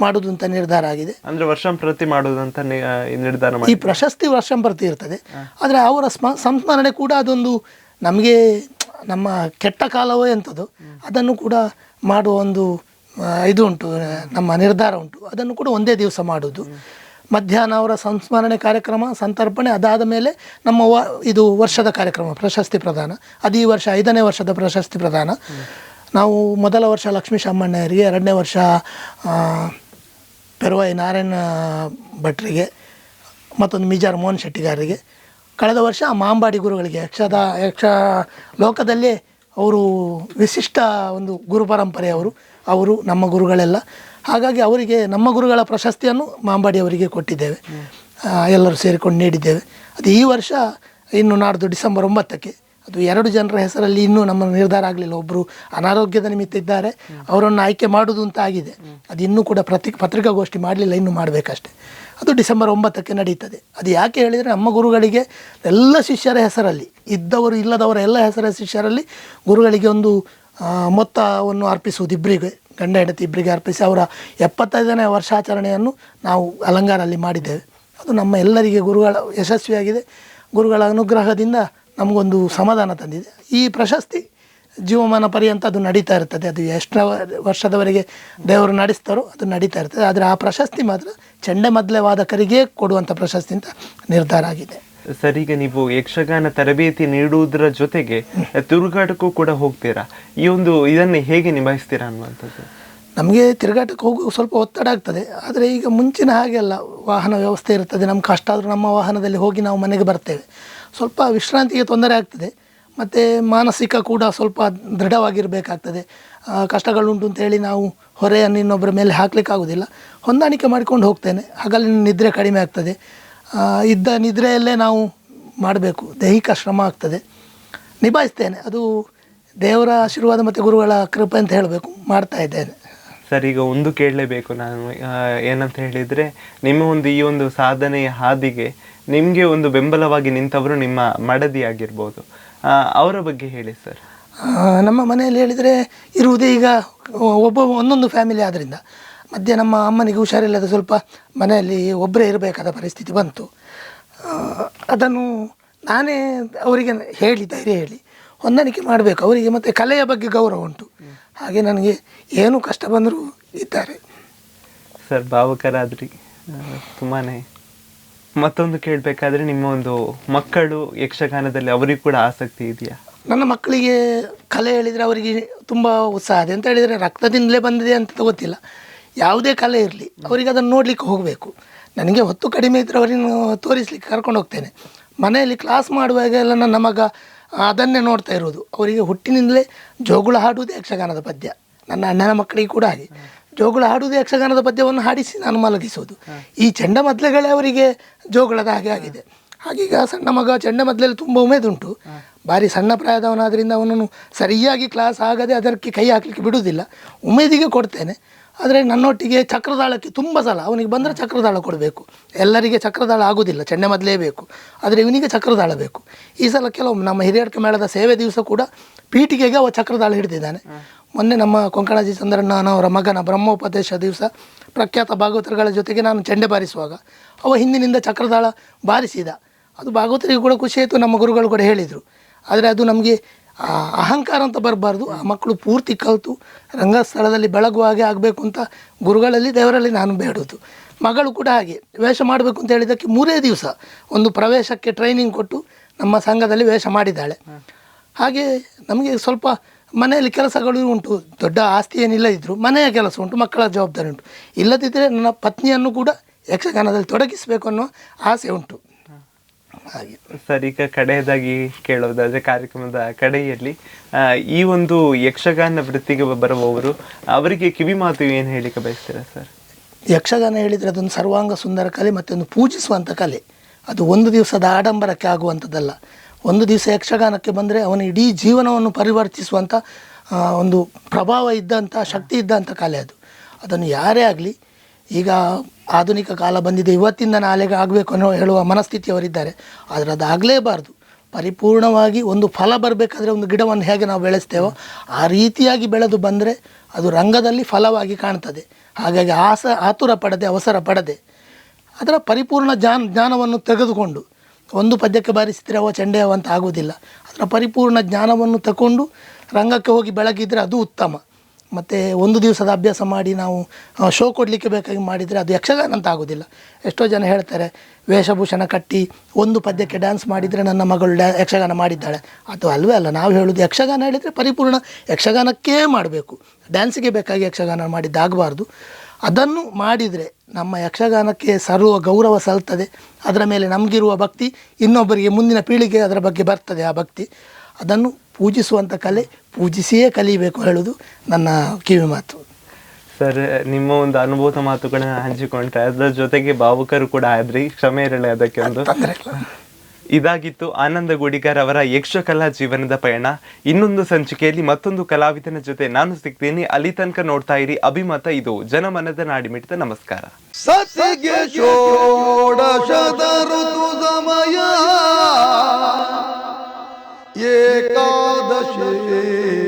ಮಾಡುವುದು ಅಂತ ನಿರ್ಧಾರ ಆಗಿದೆ. ಅಂದ್ರೆ ವರ್ಷ ಪ್ರತಿ ಮಾಡುದಂತ ನಿರ್ಧಾರ ಈ ಪ್ರಶಸ್ತಿ ವರ್ಷಂ ಪ್ರತಿ ಇರ್ತದೆ. ಆದರೆ ಅವರ ಸ್ಮ ಸಂಸ್ಮರಣೆ ಕೂಡ ಅದೊಂದು ನಮಗೆ ನಮ್ಮ ಕೆಟ್ಟ ಕಾಲವೋ ಎಂಥದ್ದು ಅದನ್ನು ಕೂಡ ಮಾಡುವ ಒಂದು ಇದು ಉಂಟು ನಮ್ಮ ನಿರ್ಧಾರ ಉಂಟು. ಅದನ್ನು ಕೂಡ ಒಂದೇ ದಿವಸ ಮಾಡುವುದು ಮಧ್ಯಾಹ್ನ ಅವರ ಸಂಸ್ಮರಣೆ ಕಾರ್ಯಕ್ರಮ ಸಂತರ್ಪಣೆ ಅದಾದ ಮೇಲೆ ನಮ್ಮ ವ ಇದು ವರ್ಷದ ಕಾರ್ಯಕ್ರಮ ಪ್ರಶಸ್ತಿ ಪ್ರದಾನ. ಅದು ಈ ವರ್ಷ ಐದನೇ ವರ್ಷದ ಪ್ರಶಸ್ತಿ ಪ್ರದಾನ. ನಾವು ಮೊದಲ ವರ್ಷ ಲಕ್ಷ್ಮೀ ಶಾಮಣ್ಣಯ್ಯರಿಗೆ ಎರಡನೇ ವರ್ಷ ಆ, ಪೆರುವಾಯಿ ನಾರಾಯಣ ಭಟ್ರಿಗೆ ಮತ್ತೊಂದು ಮಿಜಾರ್ ಮೋಹನ್ ಶೆಟ್ಟಿಗಾರರಿಗೆ ಕಳೆದ ವರ್ಷ ಮಾಂಬಾಡಿ ಗುರುಗಳಿಗೆ ಯಕ್ಷದ ಯಕ್ಷ ಲೋಕದಲ್ಲಿ ಅವರು ವಿಶಿಷ್ಟ ಒಂದು ಗುರು ಪರಂಪರೆಯವರು ಅವರು ನಮ್ಮ ಗುರುಗಳೆಲ್ಲ. ಹಾಗಾಗಿ ಅವರಿಗೆ ನಮ್ಮ ಗುರುಗಳ ಪ್ರಶಸ್ತಿಯನ್ನು ಮಾಂಬಾಡಿ ಅವರಿಗೆ ಕೊಟ್ಟಿದ್ದೇವೆ. ಎಲ್ಲರೂ ಸೇರಿಕೊಂಡು ನೀಡಿದ್ದೇವೆ. ಅದು ಈ ವರ್ಷ ಇನ್ನು ನಾಡ್ದು ಡಿಸೆಂಬರ್ ಒಂಬತ್ತಕ್ಕೆ. ಅದು ಎರಡು ಜನರ ಹೆಸರಲ್ಲಿ ಇನ್ನೂ ನಮ್ಮ ನಿರ್ಧಾರ ಆಗಲಿಲ್ಲ. ಒಬ್ಬರು ಅನಾರೋಗ್ಯದ ನಿಮಿತ್ತ ಇದ್ದಾರೆ. ಅವರನ್ನು ಆಯ್ಕೆ ಮಾಡುವುದು ಅಂತ ಆಗಿದೆ. ಅದು ಇನ್ನೂ ಕೂಡ ಪ್ರತಿ ಪತ್ರಿಕಾಗೋಷ್ಠಿ ಮಾಡಲಿಲ್ಲ, ಇನ್ನೂ ಮಾಡಬೇಕಷ್ಟೆ. ಅದು ಡಿಸೆಂಬರ್ ಒಂಬತ್ತಕ್ಕೆ ನಡೀತದೆ. ಅದು ಯಾಕೆ ಹೇಳಿದರೆ ನಮ್ಮ ಗುರುಗಳಿಗೆ ಎಲ್ಲ ಶಿಷ್ಯರ ಹೆಸರಲ್ಲಿ, ಇದ್ದವರು ಇಲ್ಲದವರ ಎಲ್ಲ ಹೆಸರ ಶಿಷ್ಯರಲ್ಲಿ ಗುರುಗಳಿಗೆ ಒಂದು ಮೊತ್ತವನ್ನು ಅರ್ಪಿಸುವುದು ಇಬ್ಬರಿಗೆ ಗಂಡ ಹೆಂಡತಿ ಇಬ್ಬರಿಗೆ ಅರ್ಪಿಸಿ ಅವರ ಎಪ್ಪತ್ತೈದನೇ ವರ್ಷಾಚರಣೆಯನ್ನು ನಾವು ಅಲಂಗಾರಲ್ಲಿ ಮಾಡಿದ್ದೇವೆ. ಅದು ನಮ್ಮ ಎಲ್ಲರಿಗೆ ಗುರುಗಳ ಯಶಸ್ವಿಯಾಗಿದೆ. ಗುರುಗಳ ಅನುಗ್ರಹದಿಂದ ನಮಗೊಂದು ಸಮಾಧಾನ ತಂದಿದೆ. ಈ ಪ್ರಶಸ್ತಿ ಜೀವಮಾನ ಪರ್ಯಂತ ಅದು ನಡೀತಾ ಇರ್ತದೆ. ಅದು ಎಷ್ಟು ವರ್ಷದವರೆಗೆ ದೇವರು ನಡೆಸ್ತಾರೋ ಅದು ನಡೀತಾ ಇರ್ತದೆ. ಆದರೆ ಆ ಪ್ರಶಸ್ತಿ ಮಾತ್ರ ಚಂಡೆಮದ್ಲೆ ವಾದಕರಿಗೆ ಕೊಡುವಂಥ ಪ್ರಶಸ್ತಿ ಅಂತ ನಿರ್ಧಾರ ಆಗಿದೆ. ಸರ್ ಈಗ ನೀವು ಯಕ್ಷಗಾನ ತರಬೇತಿ ನೀಡುವುದರ ಜೊತೆಗೆ ತಿರುಗಾಟಕ್ಕೂ ಕೂಡ ಹೋಗ್ತೀರಾ? ಈ ಒಂದು ಇದನ್ನು ಹೇಗೆ ನಿಭಾಯಿಸ್ತೀರಾ ಅನ್ನುವಂಥದ್ದು? ನಮಗೆ ತಿರುಗಾಟಕ್ಕೆ ಹೋಗು ಸ್ವಲ್ಪ ಒತ್ತಡ ಆಗ್ತದೆ. ಆದರೆ ಈಗ ಮುಂಚಿನ ಹಾಗೆ ಅಲ್ಲ. ವಾಹನ ವ್ಯವಸ್ಥೆ ಇರ್ತದೆ. ನಮ್ಮ ಕಷ್ಟ ಆದರೂ ನಮ್ಮ ವಾಹನದಲ್ಲಿ ಹೋಗಿ ನಾವು ಮನೆಗೆ ಬರ್ತೇವೆ. ಸ್ವಲ್ಪ ವಿಶ್ರಾಂತಿಗೆ ತೊಂದರೆ ಆಗ್ತದೆ. ಮತ್ತು ಮಾನಸಿಕ ಕೂಡ ಸ್ವಲ್ಪ ದೃಢವಾಗಿರಬೇಕಾಗ್ತದೆ. ಕಷ್ಟಗಳುಂಟು ಅಂತೇಳಿ ನಾವು ಹೊರೆಯನ್ನು ಇನ್ನೊಬ್ಬರ ಮೇಲೆ ಹಾಕಲಿಕ್ಕಾಗೋದಿಲ್ಲ. ಹೊಂದಾಣಿಕೆ ಮಾಡಿಕೊಂಡು ಹೋಗ್ತೇನೆ. ಹಗಲಿನ ನಿದ್ರೆ ಕಡಿಮೆ ಆಗ್ತದೆ. ಇದ್ದ ನಿದ್ರೆಯಲ್ಲೇ ನಾವು ಮಾಡಬೇಕು. ದೈಹಿಕ ಶ್ರಮ ಆಗ್ತದೆ. ನಿಭಾಯಿಸ್ತೇನೆ. ಅದು ದೇವರ ಆಶೀರ್ವಾದ ಮತ್ತು ಗುರುಗಳ ಕೃಪೆ ಅಂತ ಹೇಳಬೇಕು. ಮಾಡ್ತಾ ಇದ್ದೇನೆ. ಸರ್, ಈಗ ಒಂದು ಕೇಳಲೇಬೇಕು ನಾನು. ಏನಂತ ಹೇಳಿದರೆ, ನಿಮ್ಮ ಒಂದು ಈ ಒಂದು ಸಾಧನೆಯ ಹಾದಿಗೆ ನಿಮಗೆ ಒಂದು ಬೆಂಬಲವಾಗಿ ನಿಂತವರು ನಿಮ್ಮ ಮಡದಿ ಆಗಿರ್ಬೋದು ಅವರ ಬಗ್ಗೆ ಹೇಳಿ ಸರ್. ನಮ್ಮ ಮನೆಯಲ್ಲಿ ಹೇಳಿದರೆ ಇರುವುದೇ ಈಗ ಒಬ್ಬ ಒಂದೊಂದು ಫ್ಯಾಮಿಲಿ ಆದ್ದರಿಂದ ಮಧ್ಯೆ ನಮ್ಮ ಅಮ್ಮನಿಗೆ ಹುಷಾರಿಲ್ಲದ ಸ್ವಲ್ಪ ಮನೆಯಲ್ಲಿ ಒಬ್ಬರೇ ಇರಬೇಕಾದ ಪರಿಸ್ಥಿತಿ ಬಂತು. ಅದನ್ನು ನಾನೇ ಅವರಿಗೆ ಹೇಳಿ ಧೈರ್ಯ ಹೇಳಿ ಹೊಂದಾಣಿಕೆ ಮಾಡಬೇಕು. ಅವರಿಗೆ ಮತ್ತು ಕಲೆಯ ಬಗ್ಗೆ ಗೌರವ ಉಂಟು. ಹಾಗೆ ನನಗೆ ಏನು ಕಷ್ಟ ಬಂದರೂ ಇದ್ದಾರೆ. ಸರ್ ಭಾವಕರಾದ್ರಿ. ತುಂಬಾ ಮತ್ತೊಂದು ಕೇಳಬೇಕಾದ್ರೆ ನಿಮ್ಮ ಒಂದು ಮಕ್ಕಳು ಯಕ್ಷಗಾನದಲ್ಲಿ ಅವರಿಗೂ ಕೂಡ ಆಸಕ್ತಿ ಇದೆಯಾ? ನನ್ನ ಮಕ್ಕಳಿಗೆ ಕಲೆ ಹೇಳಿದರೆ ಅವರಿಗೆ ತುಂಬ ಉತ್ಸಾಹ ಇದೆ. ಅಂತ ಹೇಳಿದರೆ ರಕ್ತದಿಂದಲೇ ಬಂದಿದೆ ಅಂತ ಗೊತ್ತಿಲ್ಲ. ಯಾವುದೇ ಕಲೆ ಇರಲಿ, ಅವರಿಗೆ ಅದನ್ನು ನೋಡಲಿಕ್ಕೆ ಹೋಗಬೇಕು. ನನಗೆ ಹೊತ್ತು ಕಡಿಮೆ ಇದ್ದರೆ ಅವರನ್ನು ತೋರಿಸ್ಲಿಕ್ಕೆ ಕರ್ಕೊಂಡು ಹೋಗ್ತೇನೆ. ಮನೆಯಲ್ಲಿ ಕ್ಲಾಸ್ ಮಾಡುವಾಗೆಲ್ಲ ನನ್ನ ಮಗ ಅದನ್ನೇ ನೋಡ್ತಾ ಇರೋದು. ಅವರಿಗೆ ಹುಟ್ಟಿನಿಂದಲೇ ಜೋಗುಳ ಹಾಡುವುದೇ ಯಕ್ಷಗಾನದ ಪದ್ಯ. ನನ್ನ ಅಣ್ಣನ ಮಕ್ಕಳಿಗೆ ಕೂಡ ಹಾಗೆ. ಜೋಗುಳ ಹಾಡುವುದು ಯಕ್ಷಗಾನದ ಪದ್ಯವನ್ನು ಹಾಡಿಸಿ ನಾನು ಮಲಗಿಸೋದು. ಈ ಚಂಡಮದ್ಲೆಗಳೇ ಅವರಿಗೆ ಜೋಗುಳದ ಹಾಗೆ ಆಗಿದೆ. ಹಾಗೀಗ ಸಣ್ಣ ಮಗ ಚಂಡಮದ್ಲೆಯಲ್ಲಿ ತುಂಬ ಉಮೇದುಂಟು. ಭಾರಿ ಸಣ್ಣ ಪ್ರಾಯದವನಾದ್ರಿಂದ ಅವನನ್ನು ಸರಿಯಾಗಿ ಕ್ಲಾಸ್ ಆಗದೆ ಅದಕ್ಕೆ ಕೈ ಹಾಕಲಿಕ್ಕೆ ಬಿಡುವುದಿಲ್ಲ. ಉಮೇದಿಗೆ ಕೊಡ್ತೇನೆ. ಆದರೆ ನನ್ನೊಟ್ಟಿಗೆ ಚಕ್ರದಾಳಕ್ಕೆ ತುಂಬ ಸಲ ಅವನಿಗೆ ಬಂದರೆ ಚಕ್ರದಾಳ ಕೊಡಬೇಕು. ಎಲ್ಲರಿಗೆ ಚಕ್ರದಾಳ ಆಗೋದಿಲ್ಲ, ಚೆಂಡೆ ಮೊದಲೇ ಬೇಕು. ಆದರೆ ಇವನಿಗೆ ಚಕ್ರದಾಳ ಬೇಕು. ಈ ಸಲ ಕೆಲವೊಮ್ಮೆ ನಮ್ಮ ಹಿರಿಯಡ್ಕ ಮೇಳದ ಸೇವೆ ದಿವಸ ಕೂಡ ಪೀಠಿಗೆಗೆ ಅವ ಚಕ್ರದಾಳ ಹಿಡಿದಿದ್ದಾನೆ. ಮೊನ್ನೆ ನಮ್ಮ ಕೊಂಕಣಾಜಿ ಚಂದ್ರಣ್ಣನವರ ಮಗನ ಬ್ರಹ್ಮೋಪದೇಶ ದಿವಸ ಪ್ರಖ್ಯಾತ ಭಾಗವತರುಗಳ ಜೊತೆಗೆ ನಾನು ಚೆಂಡೆ ಬಾರಿಸುವಾಗ, ಅವ ಹಿಂದಿನಿಂದ ಚಕ್ರದಾಳ ಬಾರಿಸಿದ. ಅದು ಭಾಗವತರಿಗೆ ಕೂಡ ಖುಷಿ ಆಯಿತು, ನಮ್ಮ ಗುರುಗಳು ಕೂಡ ಹೇಳಿದರು. ಆದರೆ ಅದು ನಮಗೆ ಅಹಂಕಾರ ಅಂತ ಬರಬಾರ್ದು, ಆ ಮಕ್ಕಳು ಪೂರ್ತಿ ಕಲಿತು, ರಂಗಸ್ಥಳದಲ್ಲಿ ಬೆಳಗುವ ಹಾಗೆ ಆಗಬೇಕು ಅಂತ ಗುರುಗಳಲ್ಲಿ, ದೇವರಲ್ಲಿ ನಾನು ಬೇಡೋದು. ಮಗಳು ಕೂಡ ಹಾಗೆ, ವೇಷ ಮಾಡಬೇಕು ಅಂತ ಹೇಳಿದ್ದಕ್ಕೆ ಮೂರೇ ದಿವಸ ಒಂದು ಪ್ರವೇಶಕ್ಕೆ ಟ್ರೈನಿಂಗ್ ಕೊಟ್ಟು ನಮ್ಮ ಸಂಘದಲ್ಲಿ ವೇಷ ಮಾಡಿದ್ದಾಳೆ. ಹಾಗೆ ನಮಗೆ ಸ್ವಲ್ಪ ಮನೆಯಲ್ಲಿ ಕೆಲಸಗಳು ಉಂಟು ದೊಡ್ಡ ಆಸ್ತಿ ಏನಿಲ್ಲ ಇದ್ದರೂ ಮನೆಯ ಕೆಲಸ ಉಂಟು ಮಕ್ಕಳ ಜವಾಬ್ದಾರಿ ಉಂಟು. ಇಲ್ಲದಿದ್ದರೆ ನನ್ನ ಪತ್ನಿಯನ್ನು ಕೂಡ ಯಕ್ಷಗಾನದಲ್ಲಿ ತೊಡಗಿಸಬೇಕು ಅನ್ನೋ ಆಸೆ ಉಂಟು. ಹಾಗೆ. ಸರ್ ಈಗ ಕಡೆಯದಾಗಿ ಕೇಳೋದಾದರೆ ಕಾರ್ಯಕ್ರಮದ ಕಡೆಯಲ್ಲಿ ಈ ಒಂದು ಯಕ್ಷಗಾನ ವೃತ್ತಿಗೆ ಬರುವವರು ಅವರಿಗೆ ಕಿವಿ ಮಾತು ಏನು ಹೇಳಿಕೆ ಬಯಸ್ತೀರಾ ಸರ್? ಯಕ್ಷಗಾನ ಹೇಳಿದರೆ ಅದೊಂದು ಸರ್ವಾಂಗ ಸುಂದರ ಕಲೆ ಮತ್ತು ಒಂದು ಪೂಜಿಸುವಂಥ ಕಲೆ. ಅದು ಒಂದು ದಿವಸದ ಆಡಂಬರಕ್ಕೆ ಆಗುವಂಥದ್ದಲ್ಲ. ಒಂದು ದಿವಸ ಯಕ್ಷಗಾನಕ್ಕೆ ಬಂದರೆ ಅವನ ಇಡೀ ಜೀವನವನ್ನು ಪರಿವರ್ತಿಸುವಂಥ ಒಂದು ಪ್ರಭಾವ ಇದ್ದಂಥ ಶಕ್ತಿ ಇದ್ದಂಥ ಕಲೆ ಅದು. ಅದನ್ನು ಯಾರೇ ಆಗಲಿ, ಈಗ ಆಧುನಿಕ ಕಾಲ ಬಂದಿದೆ, ಇವತ್ತಿಂದ ನಾಳೆಗೆ ಆಗಬೇಕು ಅನ್ನೋ ಹೇಳುವ ಮನಸ್ಥಿತಿಯವರಿದ್ದಾರೆ ಆದರೆ ಅದು ಆಗಲೇಬಾರ್ದು ಪರಿಪೂರ್ಣವಾಗಿ ಒಂದು ಫಲ ಬರಬೇಕಾದ್ರೆ ಒಂದು ಗಿಡವನ್ನು ಹೇಗೆ ನಾವು ಬೆಳೆಸ್ತೇವೋ, ಆ ರೀತಿಯಾಗಿ ಬೆಳೆದು ಬಂದರೆ ಅದು ರಂಗದಲ್ಲಿ ಫಲವಾಗಿ ಕಾಣ್ತದೆ. ಹಾಗಾಗಿ ಆಸ, ಆತುರ ಪಡದೆ, ಅವಸರ ಪಡದೆ, ಅದರ ಪರಿಪೂರ್ಣ ಜ್ಞಾನ, ಜ್ಞಾನವನ್ನು ತೆಗೆದುಕೊಂಡು ಒಂದು ಪದ್ಯಕ್ಕೆ ಬಾರಿಸಿದರೆ ಅವ ಚೆಂಡೆಯವ ಅಂತ ಆಗೋದಿಲ್ಲ. ಅದರ ಪರಿಪೂರ್ಣ ಜ್ಞಾನವನ್ನು ತಗೊಂಡು ರಂಗಕ್ಕೆ ಹೋಗಿ ಬೆಳಗಿದರೆ ಅದು ಉತ್ತಮ. ಮತ್ತು ಒಂದು ದಿವಸದ ಅಭ್ಯಾಸ ಮಾಡಿ ನಾವು ಶೋ ಕೊಡಲಿಕ್ಕೆ ಬೇಕಾಗಿ ಮಾಡಿದರೆ ಅದು ಯಕ್ಷಗಾನ ಅಂತ ಆಗೋದಿಲ್ಲ. ಎಷ್ಟೋ ಜನ ಹೇಳ್ತಾರೆ, ವೇಷಭೂಷಣ ಕಟ್ಟಿ ಒಂದು ಪದ್ಯಕ್ಕೆ ಡ್ಯಾನ್ಸ್ ಮಾಡಿದರೆ ನನ್ನ ಮಗಳು ಡ್ಯಾ, ಯಕ್ಷಗಾನ ಮಾಡಿದ್ದಾಳೆ. ಅದು ಅಲ್ವೇ ಅಲ್ಲ, ನಾವು ಹೇಳೋದು ಯಕ್ಷಗಾನ ಹೇಳಿದರೆ ಪರಿಪೂರ್ಣ ಯಕ್ಷಗಾನಕ್ಕೇ ಮಾಡಬೇಕು. ಡ್ಯಾನ್ಸಿಗೆ ಬೇಕಾಗಿ ಯಕ್ಷಗಾನ ಮಾಡಿದ್ದಾಗಬಾರ್ದು. ಅದನ್ನು ಮಾಡಿದರೆ ನಮ್ಮ ಯಕ್ಷಗಾನಕ್ಕೆ ಸರುವ ಗೌರವ ಸಲ್ತದೆ. ಅದರ ಮೇಲೆ ನಮಗಿರುವ ಭಕ್ತಿ ಇನ್ನೊಬ್ಬರಿಗೆ ಮುಂದಿನ ಪೀಳಿಗೆ ಅದರ ಬಗ್ಗೆ ಬರ್ತದೆ ಆ ಭಕ್ತಿ. ಅದನ್ನು ಪೂಜಿಸುವಂಥ ಕಲೆ ಪೂಜಿಸಿಯೇ ಕಲಿಬೇಕು ಹೇಳೋದು ನನ್ನ ಕಿವಿ ಮಾತು. ಸರ್ ನಿಮ್ಮ ಒಂದು ಅನುಭೂತ ಮಾತುಗಳನ್ನ ಹಂಚಿಕೊಂಡ್ರೆ ಅದರ ಜೊತೆಗೆ ಭಾವುಕರು ಕೂಡ ಆದ್ರಿ. ಕ್ಷಮೆ ಇರಲಿ ಅದಕ್ಕೆ ಒಂದು ಇದಾಗಿತ್ತು ಆನಂದ ಗುಡಿಗಾರ್ ಅವರ ಯಕ್ಷಕಲಾ ಜೀವನದ ಪಯಣ. ಇನ್ನೊಂದು ಸಂಚಿಕೆಯಲ್ಲಿ ಮತ್ತೊಂದು ಕಲಾವಿದನ ಜೊತೆ ನಾನು ಸಿಗ್ತೀನಿ. ಅಲ್ಲಿ ತನಕ ನೋಡ್ತಾ ಇರಿ. ಅಭಿಮತ ಇದು. ಜನಮನದ ನಾಡಿಮಿಡಿತ ನಮಸ್ಕಾರ. ಸಮಯ.